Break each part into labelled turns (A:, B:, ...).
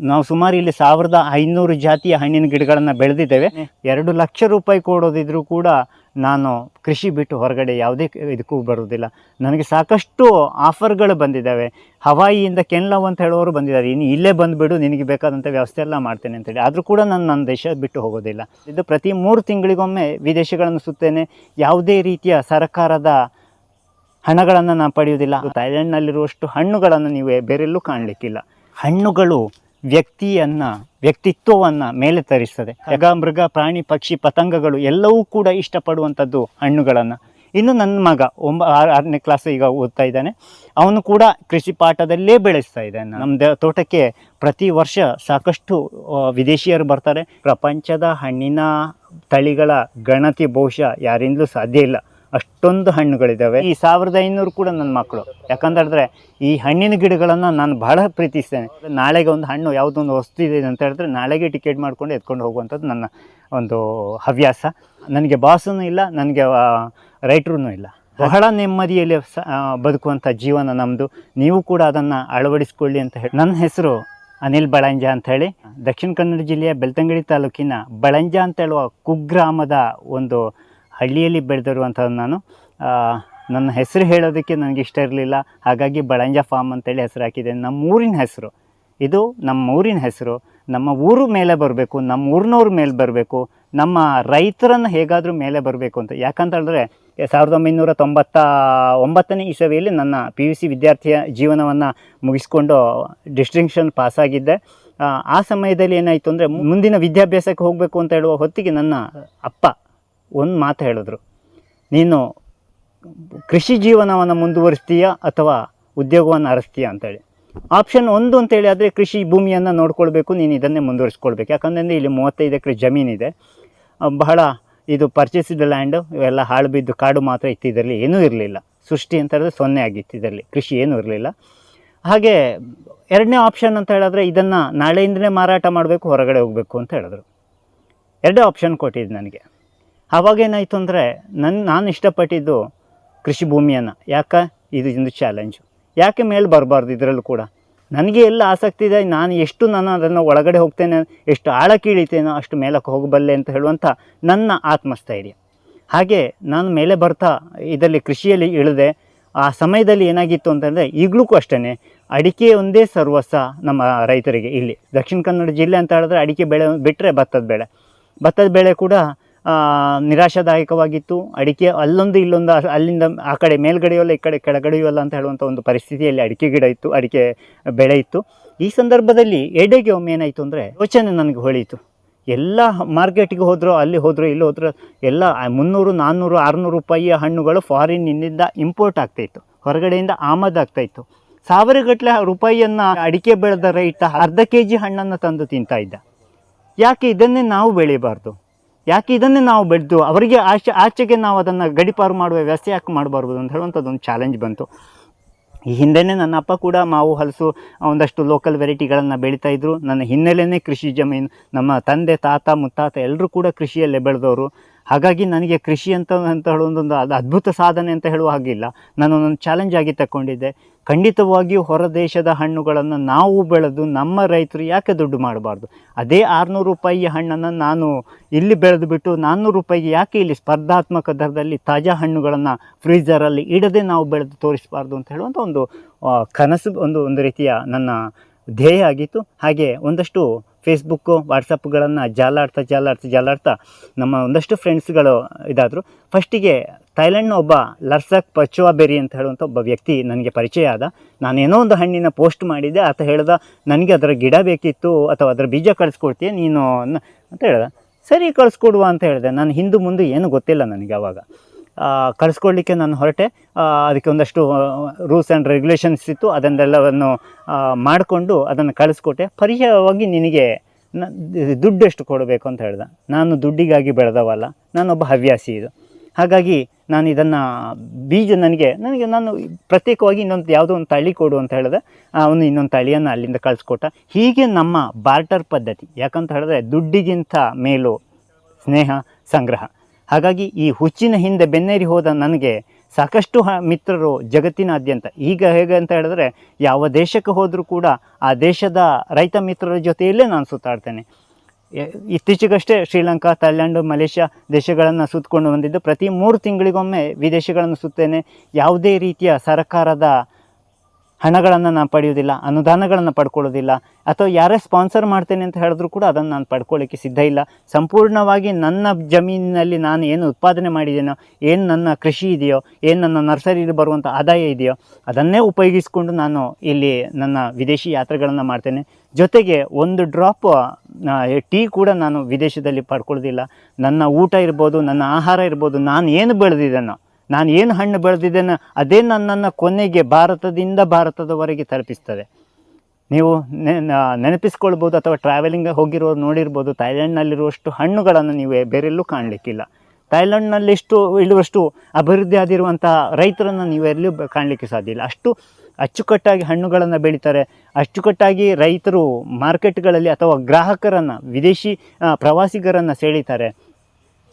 A: ನಾವು ಸುಮಾರು ಇಲ್ಲಿ ಸಾವಿರದ ಐನೂರು ಜಾತಿಯ ಹಣ್ಣಿನ ಗಿಡಗಳನ್ನು ಬೆಳೆದಿದ್ದೇವೆ. ಎರಡು ಲಕ್ಷ ರೂಪಾಯಿ ಕೊಡೋದಿದ್ರೂ ಕೂಡ ನಾನು ಕೃಷಿ ಬಿಟ್ಟು ಹೊರಗಡೆ ಯಾವುದೇ ಇದಕ್ಕೂ ಬರುವುದಿಲ್ಲ. ನನಗೆ ಸಾಕಷ್ಟು ಆಫರ್ಗಳು ಬಂದಿದ್ದಾವೆ. ಹವಾಯಿಯಿಂದ ಕೆನ್ಲವ್ ಅಂತ ಹೇಳೋರು ಬಂದಿದ್ದಾರೆ. ಇನ್ನು ಇಲ್ಲೇ ಬಂದುಬಿಡು ನಿನಗೆ ಬೇಕಾದಂಥ ವ್ಯವಸ್ಥೆ ಎಲ್ಲ ಮಾಡ್ತೇನೆ ಅಂತೇಳಿ ಆದರೂ ಕೂಡ ನಾನು ನನ್ನ ದೇಶ ಬಿಟ್ಟು ಹೋಗೋದಿಲ್ಲ. ಇದು ಪ್ರತಿ ಮೂರು ತಿಂಗಳಿಗೊಮ್ಮೆ ವಿದೇಶಗಳನ್ನು ಸುತ್ತೇನೆ. ಯಾವುದೇ ರೀತಿಯ ಸರ್ಕಾರದ ಹಣಗಳನ್ನು ನಾನು ಪಡೆಯುವುದಿಲ್ಲ. ಥೈಲ್ಯಾಂಡ್ನಲ್ಲಿರುವಷ್ಟು ಹಣ್ಣುಗಳನ್ನು ನೀವು ಬೇರೆಲ್ಲೂ ಕಾಣಲಿಕ್ಕಿಲ್ಲ. ಹಣ್ಣುಗಳು ವ್ಯಕ್ತಿಯನ್ನು ವ್ಯಕ್ತಿತ್ವವನ್ನು ಮೇಲೆ ತರಿಸ್ತದೆ. ಯಗ ಮೃಗ ಪ್ರಾಣಿ ಪಕ್ಷಿ ಪತಂಗಗಳು ಎಲ್ಲವೂ ಕೂಡ ಇಷ್ಟಪಡುವಂಥದ್ದು ಹಣ್ಣುಗಳನ್ನು. ಇನ್ನು ನನ್ನ ಮಗ ಒಂಬ ಆರ್- ಆರನೇ ಕ್ಲಾಸ್ ಈಗ ಓದ್ತಾ ಇದ್ದಾನೆ. ಅವನು ಕೂಡ ಕೃಷಿ ಪಾಠದಲ್ಲೇ ಬೆಳೆಸ್ತಾ ಇದ್ದಾನೆ. ನಮ್ಮ ತೋಟಕ್ಕೆ ಪ್ರತಿ ವರ್ಷ ಸಾಕಷ್ಟು ವಿದೇಶಿಯರು ಬರ್ತಾರೆ. ಪ್ರಪಂಚದ ಹಣ್ಣಿನ ತಳಿಗಳ ಗಣತಿ ಬಹುಶಃ ಯಾರಿಂದಲೂ ಸಾಧ್ಯ ಇಲ್ಲ. ಅಷ್ಟೊಂದು ಹಣ್ಣುಗಳಿದ್ದಾವೆ ಈ ಸಾವಿರದ ಐನೂರು ಕೂಡ ನನ್ನ ಮಕ್ಕಳು ಯಾಕಂತೇಳಿದ್ರೆ ಈ ಹಣ್ಣಿನ ಗಿಡಗಳನ್ನು ನಾನು ಬಹಳ ಪ್ರೀತಿಸ್ತೇನೆ. ನಾಳೆಗೆ ಒಂದು ಹಣ್ಣು, ಯಾವುದೊಂದು ವಸ್ತು ಇದೆ ಅಂತ ಹೇಳಿದ್ರೆ, ನಾಳೆಗೆ ಟಿಕೆಟ್ ಮಾಡ್ಕೊಂಡು ಎತ್ಕೊಂಡು ಹೋಗುವಂಥದ್ದು ನನ್ನ ಒಂದು ಹವ್ಯಾಸ. ನನಗೆ ಬಾಸೂ ಇಲ್ಲ, ನನಗೆ ರೈಟ್ರೂ ಇಲ್ಲ. ಬಹಳ ನೆಮ್ಮದಿಯಲ್ಲಿ ಬದುಕುವಂಥ ಜೀವನ ನಮ್ಮದು ನೀವು ಕೂಡ ಅದನ್ನು ಅಳವಡಿಸ್ಕೊಳ್ಳಿ ಅಂತ ಹೇಳಿ. ನನ್ನ ಹೆಸರು ಅನಿಲ್ ಬಳಂಜ ಅಂತ ಹೇಳಿ. ದಕ್ಷಿಣ ಕನ್ನಡ ಜಿಲ್ಲೆಯ ಬೆಳ್ತಂಗಡಿ ತಾಲೂಕಿನ ಬಳಂಜ ಅಂತ ಹೇಳುವ ಕುಗ್ರಾಮದ ಒಂದು ಹಳ್ಳಿಯಲ್ಲಿ ಬೆಳೆದಿರುವಂಥದ್ದು ನಾನು. ನನ್ನ ಹೆಸರು ಹೇಳೋದಕ್ಕೆ ನನಗೆ ಇಷ್ಟ ಇರಲಿಲ್ಲ. ಹಾಗಾಗಿ ಬಳಂಜ ಫಾರ್ಮ್ ಅಂತೇಳಿ ಹೆಸರು ಹಾಕಿದೆ ನಮ್ಮ ಊರಿನ ಹೆಸರು. ಇದು ನಮ್ಮ ಊರಿನ ಹೆಸರು. ನಮ್ಮ ಊರು ಮೇಲೆ ಬರಬೇಕು ನಮ್ಮ ಊರಿನವ್ರ ಮೇಲೆ ಬರಬೇಕು, ನಮ್ಮ ರೈತರನ್ನು ಹೇಗಾದರೂ ಮೇಲೆ ಬರಬೇಕು ಅಂತ. ಯಾಕಂತ ಹೇಳಿದ್ರೆ, ಸಾವಿರದ ಒಂಬೈನೂರ ತೊಂಬತ್ತ ಒಂಬತ್ತನೇ ಇಸವಿಯಲ್ಲಿ ನನ್ನ ಪಿ ಯು ಸಿ ವಿದ್ಯಾರ್ಥಿಯ ಜೀವನವನ್ನು ಮುಗಿಸ್ಕೊಂಡು ಡಿಸ್ಟಿಂಕ್ಷನ್ ಪಾಸಾಗಿದ್ದೆ ಆ ಸಮಯದಲ್ಲಿ ಏನಾಯಿತು ಅಂದರೆ, ಮುಂದಿನ ವಿದ್ಯಾಭ್ಯಾಸಕ್ಕೆ ಹೋಗಬೇಕು ಅಂತ ಹೇಳುವ ಹೊತ್ತಿಗೆ ನನ್ನ ಅಪ್ಪ ಒಂದು ಮಾತು ಹೇಳಿದ್ರು. ನೀನು ಕೃಷಿ ಜೀವನವನ್ನು ಮುಂದುವರಿಸ್ತೀಯಾ ಅಥವಾ ಉದ್ಯೋಗವನ್ನು ಅರಸ್ತೀಯಾ ಅಂತೇಳಿ. ಆಪ್ಷನ್ ಒಂದು ಅಂತೇಳಿ ಆದರೆ ಕೃಷಿ ಭೂಮಿಯನ್ನು ನೋಡ್ಕೊಳ್ಬೇಕು, ನೀನು ಇದನ್ನೇ ಮುಂದುವರಿಸ್ಕೊಳ್ಬೇಕು. ಯಾಕಂದರೆ ಇಲ್ಲಿ ಮೂವತ್ತೈದು ಎಕರೆ ಜಮೀನಿದೆ. ಬಹಳ ಇದು ಪರ್ಚೇಸಿದ ಲ್ಯಾಂಡು ಇವೆಲ್ಲ ಹಾಳು ಬಿದ್ದು ಕಾಡು ಮಾತ್ರ ಇತ್ತು ಇದರಲ್ಲಿ ಏನೂ ಇರಲಿಲ್ಲ. ಸೃಷ್ಟಿ ಅಂತ ಹೇಳಿದ್ರೆ ಸೊನ್ನೆ ಆಗಿತ್ತು ಇದರಲ್ಲಿ ಕೃಷಿ ಏನೂ ಇರಲಿಲ್ಲ. ಹಾಗೆ ಎರಡನೇ ಆಪ್ಷನ್ ಅಂತ ಹೇಳಿದ್ರೆ ಇದನ್ನು ನಾಳೆಯಿಂದಲೇ ಮಾರಾಟ ಮಾಡಬೇಕು, ಹೊರಗಡೆ ಹೋಗಬೇಕು ಅಂತ ಹೇಳಿದ್ರು. ಎರಡೇ ಆಪ್ಷನ್ ಕೊಟ್ಟಿದ್ದು ನನಗೆ. ಆವಾಗ ಏನಾಯಿತು ಅಂದರೆ ನನ್ನ ನಾನು ಇಷ್ಟಪಟ್ಟಿದ್ದು ಕೃಷಿ ಭೂಮಿಯನ್ನು. ಯಾಕೆ? ಇದು ಒಂದು ಚಾಲೆಂಜು ಯಾಕೆ ಮೇಲೆ ಬರಬಾರ್ದು ಇದರಲ್ಲೂ ಕೂಡ? ನನಗೆ ಎಲ್ಲ ಆಸಕ್ತಿ ಇದೆ, ನಾನು ಎಷ್ಟು ನಾನು ಅದನ್ನು ಒಳಗಡೆ ಹೋಗ್ತೇನೆ, ಎಷ್ಟು ಆಳಕ್ಕೆ ಇಳಿತೇನೋ ಅಷ್ಟು ಮೇಲಕ್ಕೆ ಹೋಗಬಲ್ಲೆ ಅಂತ ಹೇಳುವಂಥ ನನ್ನ ಆತ್ಮಸ್ಥೈರ್ಯ. ಹಾಗೆ ನಾನು ಮೇಲೆ ಬರ್ತಾ ಇದರಲ್ಲಿ ಕೃಷಿಯಲ್ಲಿ ಇಳಿದೆ, ಆ ಸಮಯದಲ್ಲಿ ಏನಾಗಿತ್ತು ಅಂತಂದರೆ ಈಗಲೂ ಅಷ್ಟೇ ಅಡಿಕೆ ಒಂದೇ ಸರ್ವಸ್ವ ನಮ್ಮ ರೈತರಿಗೆ ಇಲ್ಲಿ. ದಕ್ಷಿಣ ಕನ್ನಡ ಜಿಲ್ಲೆ ಅಂತ ಹೇಳಿದ್ರೆ ಅಡಿಕೆ ಬೆಳೆ ಬಿಟ್ಟರೆ ಭತ್ತದ ಬೆಳೆ. ಭತ್ತದ ಬೆಳೆ ಕೂಡ ನಿರಾಶಾದಾಯಕವಾಗಿತ್ತು. ಅಡಿಕೆ ಅಲ್ಲೊಂದು ಇಲ್ಲೊಂದು ಅಲ್ಲಿಂದ ಆ ಕಡೆ ಮೇಲ್ಗಡೆಯಲ್ಲ ಈ ಕಡೆ ಕೆಳಗಡೆಯೋಲ್ಲ ಅಂತ ಹೇಳುವಂಥ ಒಂದು ಪರಿಸ್ಥಿತಿಯಲ್ಲಿ ಅಡಿಕೆ ಗಿಡ ಇತ್ತು, ಅಡಿಕೆ ಬೆಳೆ ಇತ್ತು. ಈ ಸಂದರ್ಭದಲ್ಲಿ ಎಡೆಗೆ ಒಮ್ಮೆ ಏನಾಯಿತು ಅಂದರೆ ಯೋಚನೆ ನನಗೆ ಹೊಳೀತು. ಎಲ್ಲ ಮಾರ್ಕೆಟಿಗೆ ಹೋದರೂ, ಅಲ್ಲಿ ಹೋದರೂ, ಇಲ್ಲಿ ಹೋದರೂ ಎಲ್ಲ ಮುನ್ನೂರು, ನಾನ್ನೂರು, ಆರುನೂರು ರೂಪಾಯಿಯ ಹಣ್ಣುಗಳು ಫಾರಿನ್ನಿಂದ ಇಂಪೋರ್ಟ್ ಆಗ್ತಾಯಿತ್ತು ಹೊರಗಡೆಯಿಂದ ಆಮದಾಗ್ತಾಯಿತ್ತು ಸಾವಿರಗಟ್ಟಲೆ ರೂಪಾಯಿಯನ್ನು ಅಡಿಕೆ ಬೆಳೆದ ರೈತ ಅರ್ಧ ಕೆ ಜಿ ಹಣ್ಣನ್ನು ತಂದು ತಿಂತಾ ಯಾಕೆ ಇದನ್ನೇ ನಾವು ಬೆಳಿಬಾರ್ದು? ಯಾಕೆ ಇದನ್ನೇ ನಾವು ಬೆಳೆದು ಅವರಿಗೆ ಆಚೆ ಆಚೆಗೆ ನಾವು ಅದನ್ನು ಗಡಿಪಾರು ಮಾಡುವ ವ್ಯವಸ್ಥೆ ಯಾಕೆ ಮಾಡಬಾರ್ದು ಅಂತ ಹೇಳುವಂಥದ್ದು ಒಂದು ಚಾಲೆಂಜ್ ಬಂತು. ಈ ಹಿಂದೆನೇ ನನ್ನ ಅಪ್ಪ ಕೂಡ ಮಾವು, ಹಲಸು, ಒಂದಷ್ಟು ಲೋಕಲ್ ವೆರೈಟಿಗಳನ್ನು ಬೆಳೀತಾ ಇದ್ದರು ನನ್ನ ಹಿನ್ನೆಲೆಯೇ ಕೃಷಿ ಜಮೀನು, ನಮ್ಮ ತಂದೆ, ತಾತ, ಮುತ್ತಾತ ಎಲ್ಲರೂ ಕೂಡ ಕೃಷಿಯಲ್ಲೇ ಬೆಳೆದವರು. ಹಾಗಾಗಿ ನನಗೆ ಕೃಷಿ ಅಂತ ಅಂತ ಹೇಳುವಂಥದ್ದು ಅದು ಅದ್ಭುತ ಸಾಧನೆ ಅಂತ ಹೇಳುವ ಹಾಗಿಲ್ಲ. ನಾನು ಒಂದು ಚಾಲೆಂಜ್ ಆಗಿ ತಗೊಂಡಿದ್ದೆ ಖಂಡಿತವಾಗಿಯೂ ಹೊರ ದೇಶದ ಹಣ್ಣುಗಳನ್ನು ನಾವು ಬೆಳೆದು ನಮ್ಮ ರೈತರು ಯಾಕೆ ದುಡ್ಡು ಮಾಡಬಾರ್ದು? ಅದೇ ಆರುನೂರು ರೂಪಾಯಿಯ ಹಣ್ಣನ್ನು ನಾನು ಇಲ್ಲಿ ಬೆಳೆದು ಬಿಟ್ಟು ನಾನ್ನೂರು ರೂಪಾಯಿಗೆ ಯಾಕೆ ಇಲ್ಲಿ ಸ್ಪರ್ಧಾತ್ಮಕ ದರದಲ್ಲಿ ತಾಜಾ ಹಣ್ಣುಗಳನ್ನು ಫ್ರೀಜರಲ್ಲಿ ಇಡದೆ ನಾವು ಬೆಳೆದು ತೋರಿಸಬಾರ್ದು ಅಂತ ಹೇಳುವಂಥ ಒಂದು ಕನಸು ಒಂದು ಒಂದು ರೀತಿಯ ನನ್ನ ಧ್ಯೇಯ ಆಗಿತ್ತು. ಹಾಗೆ ಒಂದಷ್ಟು ಫೇಸ್ಬುಕ್ಕು ವಾಟ್ಸಪ್ಗಳನ್ನು ಜಾಲಾಡ್ತಾ ಜಾಲಾಡ್ತಾ ಜಾಲಾಡ್ತಾ ನಮ್ಮ ಒಂದಷ್ಟು ಫ್ರೆಂಡ್ಸ್ಗಳು ಇದಾದರು. ಫಸ್ಟಿಗೆ ಥೈಲ್ಯಾಂಡ್ನ ಒಬ್ಬ ಲರ್ಸಕ್ ಪಚುವಾ ಬೆರಿ ಅಂತ ಹೇಳುವಂಥ ಒಬ್ಬ ವ್ಯಕ್ತಿ ನನಗೆ ಪರಿಚಯ ಆದ. ನಾನೇನೋ ಒಂದು ಹಣ್ಣಿನ ಪೋಸ್ಟ್ ಮಾಡಿದ್ದೆ ಆತ ಹೇಳ್ದ ನನಗೆ ಅದರ ಗಿಡ ಬೇಕಿತ್ತು ಅಥವಾ ಅದರ ಬೀಜ ಕಳಿಸ್ಕೊಡ್ತೀಯ ನೀನು ಅಂತ ಹೇಳ್ದ. ಸರಿ ಕಳಿಸ್ಕೊಡುವ ಅಂತ ಹೇಳಿದೆ. ನಾನು ಹಿಂದೆ ಮುಂದೆ ಏನು ಗೊತ್ತಿಲ್ಲ ನನಗೆ ಅವಾಗ. ಆ, ಕಳಿಸ್ಕೊಡ್ಲಿಕ್ಕೆ ನಾನು ಹೊರಟೆ. ಅದಕ್ಕೆ ಒಂದಷ್ಟು ರೂಲ್ಸ್ ಆ್ಯಂಡ್ ರೆಗ್ಯುಲೇಷನ್ಸ್ ಇತ್ತು. ಅದನ್ನೆಲ್ಲವನ್ನು ಮಾಡಿಕೊಂಡು ಅದನ್ನು ಕಳಿಸ್ಕೊಟ್ಟೆ. ಪರಿಚಯವಾಗಿ ನಿನಗೆ ದುಡ್ಡು ಎಷ್ಟು ಕೊಡಬೇಕು ಅಂತ ಹೇಳ್ದೆ. ನಾನು ದುಡ್ಡಿಗಾಗಿ ಬೆಳೆದವಲ್ಲ. ನಾನೊಬ್ಬ ಹವ್ಯಾಸಿ ಇದು. ಹಾಗಾಗಿ ನಾನು ಇದನ್ನು, ಬೀಜ ನನಗೆ ನನಗೆ ನಾನು ಪ್ರತ್ಯೇಕವಾಗಿ ಇನ್ನೊಂದು ಯಾವುದೋ ಒಂದು ತಳಿ ಕೊಡು ಅಂತ ಹೇಳಿದೆ. ಅವನು ಇನ್ನೊಂದು ತಳಿಯನ್ನು ಅಲ್ಲಿಂದ ಕಳಿಸ್ಕೊಟ್ಟ. ಹೀಗೆ ನಮ್ಮ ಬಾರ್ಟರ್ ಪದ್ಧತಿ. ಯಾಕಂತ ಹೇಳಿದ್ರೆ ದುಡ್ಡಿಗಿಂತ ಮೇಲು ಸ್ನೇಹ, ಸಂಗ್ರಹ. ಹಾಗಾಗಿ ಈ ಹುಚ್ಚಿನ ಹಿಂದೆ ಬೆನ್ನೇರಿ ಹೋದ ನನಗೆ ಸಾಕಷ್ಟು ಮಿತ್ರರು ಜಗತ್ತಿನಾದ್ಯಂತ. ಈಗ ಹೇಗೆ ಅಂತ ಹೇಳಿದ್ರೆ, ಯಾವ ದೇಶಕ್ಕೆ ಹೋದರೂ ಕೂಡ ಆ ದೇಶದ ರೈತ ಮಿತ್ರರ ಜೊತೆಯಲ್ಲೇ ನಾನು ಸುತ್ತಾಡ್ತೇನೆ. ಇತ್ತೀಚೆಗಷ್ಟೇ ಶ್ರೀಲಂಕಾ ಥೈಲ್ಯಾಂಡ್ ಮಲೇಷ್ಯಾ ದೇಶಗಳನ್ನು ಸುತ್ತಕೊಂಡು ಬಂದಿದ್ದು ಪ್ರತಿ ಮೂರು ತಿಂಗಳಿಗೊಮ್ಮೆ ವಿದೇಶಗಳನ್ನು ಸುತ್ತೇನೆ. ಯಾವುದೇ ರೀತಿಯ ಸರ್ಕಾರದ ಹಣಗಳನ್ನು ನಾನು ಪಡೆಯೋದಿಲ್ಲ ಅನುದಾನಗಳನ್ನು ಪಡ್ಕೊಳ್ಳೋದಿಲ್ಲ ಅಥವಾ ಯಾರೇ ಸ್ಪಾನ್ಸರ್ ಮಾಡ್ತೇನೆ ಅಂತ ಹೇಳಿದ್ರು ಕೂಡ ಅದನ್ನು ನಾನು ಪಡ್ಕೊಳ್ಳಿಕ್ಕೆ ಸಿದ್ಧ ಇಲ್ಲ. ಸಂಪೂರ್ಣವಾಗಿ ನನ್ನ ಜಮೀನಿನಲ್ಲಿ ನಾನು ಏನು ಉತ್ಪಾದನೆ ಮಾಡಿದ್ದೇನೋ ಏನು ನನ್ನ ಕೃಷಿ ಇದೆಯೋ, ಏನು ನನ್ನ ನರ್ಸರಿಯಲ್ಲಿ ಬರುವಂಥ ಆದಾಯ ಇದೆಯೋ, ಅದನ್ನೇ ಉಪಯೋಗಿಸಿಕೊಂಡು ನಾನು ಇಲ್ಲಿ ನನ್ನ ವಿದೇಶಿ ಯಾತ್ರೆಗಳನ್ನು ಮಾಡ್ತೇನೆ. ಜೊತೆಗೆ ಒಂದು ಡ್ರಾಪ್ ಟೀ ಕೂಡ ನಾನು ವಿದೇಶದಲ್ಲಿ ಪಡ್ಕೊಳ್ಳೋದಿಲ್ಲ ನನ್ನ ಊಟ ಇರ್ಬೋದು, ನನ್ನ ಆಹಾರ ಇರ್ಬೋದು, ನಾನು ಏನು ಬೆಳೆದಿದ್ದೇನೋ ನಾನು ಏನು ಹಣ್ಣು ಬೆಳೆದಿದ್ದೇನೆ ಅದೇ ನನ್ನನ್ನು ಕೊನೆಗೆ ಭಾರತದಿಂದ ಭಾರತದವರೆಗೆ ತಲುಪಿಸ್ತದೆ. ನೀವು ನೆನಪಿಸ್ಕೊಳ್ಬೋದು ಅಥವಾ ಟ್ರಾವೆಲಿಂಗ್ ಹೋಗಿರೋರು ನೋಡಿರ್ಬೋದು ಥೈಲ್ಯಾಂಡ್ನಲ್ಲಿರುವಷ್ಟು ಹಣ್ಣುಗಳನ್ನು ನೀವು ಬೇರೆಲ್ಲೂ ಕಾಣಲಿಕ್ಕಿಲ್ಲ. ಥೈಲ್ಯಾಂಡ್ನಲ್ಲಿ ಇಷ್ಟು ಇಳುವಷ್ಟು ಅಭಿವೃದ್ಧಿ ಆದಿರುವಂಥ ರೈತರನ್ನು ನೀವು ಎಲ್ಲೂ ಕಾಣಲಿಕ್ಕೆ ಸಾಧ್ಯ ಇಲ್ಲ. ಅಷ್ಟು ಅಚ್ಚುಕಟ್ಟಾಗಿ ಹಣ್ಣುಗಳನ್ನು ಬೆಳೀತಾರೆ. ಅಚ್ಚುಕಟ್ಟಾಗಿ ರೈತರು ಮಾರ್ಕೆಟ್ಗಳಲ್ಲಿ ಅಥವಾ ಗ್ರಾಹಕರನ್ನು, ವಿದೇಶಿ ಪ್ರವಾಸಿಗರನ್ನು ಸೆಳೀತಾರೆ.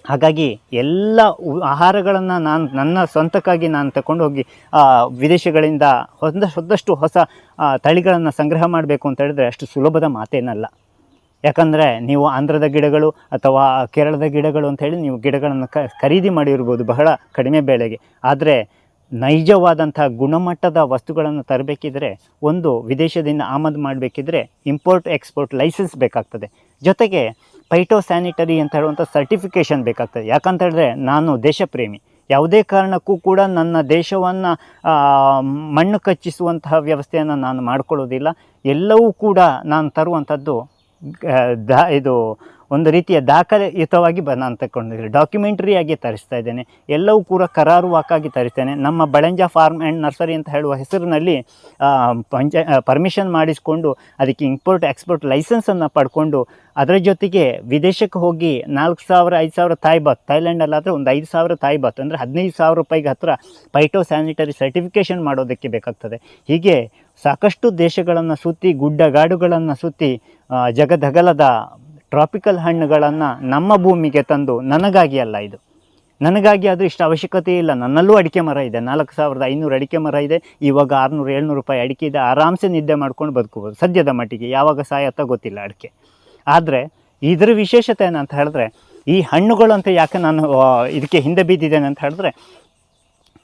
A: ಹಾಗಾಗಿ ಎಲ್ಲ ಆಹಾರಗಳನ್ನು ನಾನು, ನನ್ನ ಸ್ವಂತಕ್ಕಾಗಿ ನಾನು ತಗೊಂಡು ಹೋಗಿ ವಿದೇಶಗಳಿಂದ ಒಂದಷ್ಟು ಹೊಸ ತಳಿಗಳನ್ನು ಸಂಗ್ರಹ ಮಾಡಬೇಕು ಅಂತ ಹೇಳಿದ್ರೆ ಅಷ್ಟು ಸುಲಭದ ಮಾತೇನಲ್ಲ. ಯಾಕಂದರೆ ನೀವು ಆಂಧ್ರದ ಗಿಡಗಳು ಅಥವಾ ಕೇರಳದ ಗಿಡಗಳು ಅಂತ ಹೇಳಿ ನೀವು ಗಿಡಗಳನ್ನು ಕ, ಖರೀದಿ ಮಾಡಿರ್ಬೋದು ಬಹಳ ಕಡಿಮೆ ಬೆಳೆಗೆ ಆದರೆ ನೈಜವಾದಂಥ ಗುಣಮಟ್ಟದ ವಸ್ತುಗಳನ್ನು ತರಬೇಕಿದ್ರೆ, ಒಂದು ವಿದೇಶದಿಂದ ಆಮದು ಮಾಡಬೇಕಿದ್ರೆ ಇಂಪೋರ್ಟ್ ಎಕ್ಸ್ಪೋರ್ಟ್ ಲೈಸೆನ್ಸ್ ಬೇಕಾಗ್ತದೆ. ಜೊತೆಗೆ ಪೈಟೋ ಸ್ಯಾನಿಟರಿ ಅಂತ ಹೇಳುವಂಥ ಸರ್ಟಿಫಿಕೇಷನ್ ಬೇಕಾಗ್ತದೆ. ಯಾಕಂತ ಹೇಳಿದ್ರೆ ನಾನು ದೇಶಪ್ರೇಮಿ. ಯಾವುದೇ ಕಾರಣಕ್ಕೂ ಕೂಡ ನನ್ನ ದೇಶವನ್ನು ಮಣ್ಣು ಕಚ್ಚಿಸುವಂತಹ ವ್ಯವಸ್ಥೆಯನ್ನು ನಾನು ಮಾಡಿಕೊಳ್ಳೋದಿಲ್ಲ. ಎಲ್ಲವೂ ಕೂಡ ನಾನು ತರುವಂಥದ್ದು ದ, ಇದು ಒಂದು ರೀತಿಯ ದಾಖಲೆಯುತವಾಗಿ ಬಂದ ನಾನು ತಗೊಂಡಿದ್ದೀನಿ ಡಾಕ್ಯುಮೆಂಟ್ರಿಯಾಗಿ ತರಿಸ್ತಾ ಇದ್ದೇನೆ. ಎಲ್ಲವೂ ಕೂಡ ಕರಾರುವಾಕಾಗಿ ತರಿಸ್ತೇನೆ. ನಮ್ಮ ಬಳಂಜ ಫಾರ್ಮ್ ಆ್ಯಂಡ್ ನರ್ಸರಿ ಅಂತ ಹೇಳುವ ಹೆಸರಿನಲ್ಲಿ ಪಂಚ ಪರ್ಮಿಷನ್ ಮಾಡಿಸಿಕೊಂಡು ಅದಕ್ಕೆ ಇಂಪೋರ್ಟ್ ಎಕ್ಸ್ಪೋರ್ಟ್ ಲೈಸೆನ್ಸನ್ನು ಪಡ್ಕೊಂಡು ಅದರ ಜೊತೆಗೆ ವಿದೇಶಕ್ಕೆ ಹೋಗಿ ನಾಲ್ಕು ಸಾವಿರ, ಐದು ಸಾವಿರ ತಾಯಿ ಬಾತ್ ಥೈಲ್ಯಾಂಡಲ್ಲಾದರೆ ಒಂದು ಐದು ಸಾವಿರ ತಾಯಿ ಬಾತ್ ಅಂದರೆ ಹದಿನೈದು ಸಾವಿರ ರೂಪಾಯಿಗೆ ಹತ್ತಿರ ಪೈಟೋ ಸ್ಯಾನಿಟರಿ ಸರ್ಟಿಫಿಕೇಷನ್ ಮಾಡೋದಕ್ಕೆ ಬೇಕಾಗ್ತದೆ. ಹೀಗೆ ಸಾಕಷ್ಟು ದೇಶಗಳನ್ನು ಸುತ್ತಿ, ಗುಡ್ಡಗಾಡುಗಳನ್ನು ಸುತ್ತಿ ಜಗದಗಲದ ಟ್ರಾಪಿಕಲ್ ಹಣ್ಣುಗಳನ್ನು ನಮ್ಮ ಭೂಮಿಗೆ ತಂದು ನನಗಾಗಿ ಅಲ್ಲ ಇದು. ನನಗಾಗಿ ಅದು ಇಷ್ಟು ಅವಶ್ಯಕತೆ ಇಲ್ಲ. ನನ್ನಲ್ಲೂ ಅಡಿಕೆ ಮರ ಇದೆ. ನಾಲ್ಕು ಸಾವಿರದ ಐನೂರು ಅಡಿಕೆ ಮರ ಇದೆ. ಇವಾಗ ಆರುನೂರು, ಏಳ್ನೂರು ರೂಪಾಯಿ ಅಡಿಕೆ ಇದೆ. ಆರಾಮ್ಸೆ ನಿದ್ದೆ ಮಾಡ್ಕೊಂಡು ಬದುಕಬಹುದು ಸದ್ಯದ ಮಟ್ಟಿಗೆ ಯಾವಾಗ ಸಾಯತ್ತ ಗೊತ್ತಿಲ್ಲ ಅಡಿಕೆ. ಆದರೆ ಇದರ ವಿಶೇಷತೆ ಏನಂತ ಹೇಳಿದ್ರೆ ಈ ಹಣ್ಣುಗಳು ಅಂತ ಯಾಕೆ ನಾನು ಇದಕ್ಕೆ ಹಿಂದೆ ಬಿದ್ದಿದ್ದೇನೆ ಅಂತ ಹೇಳಿದ್ರೆ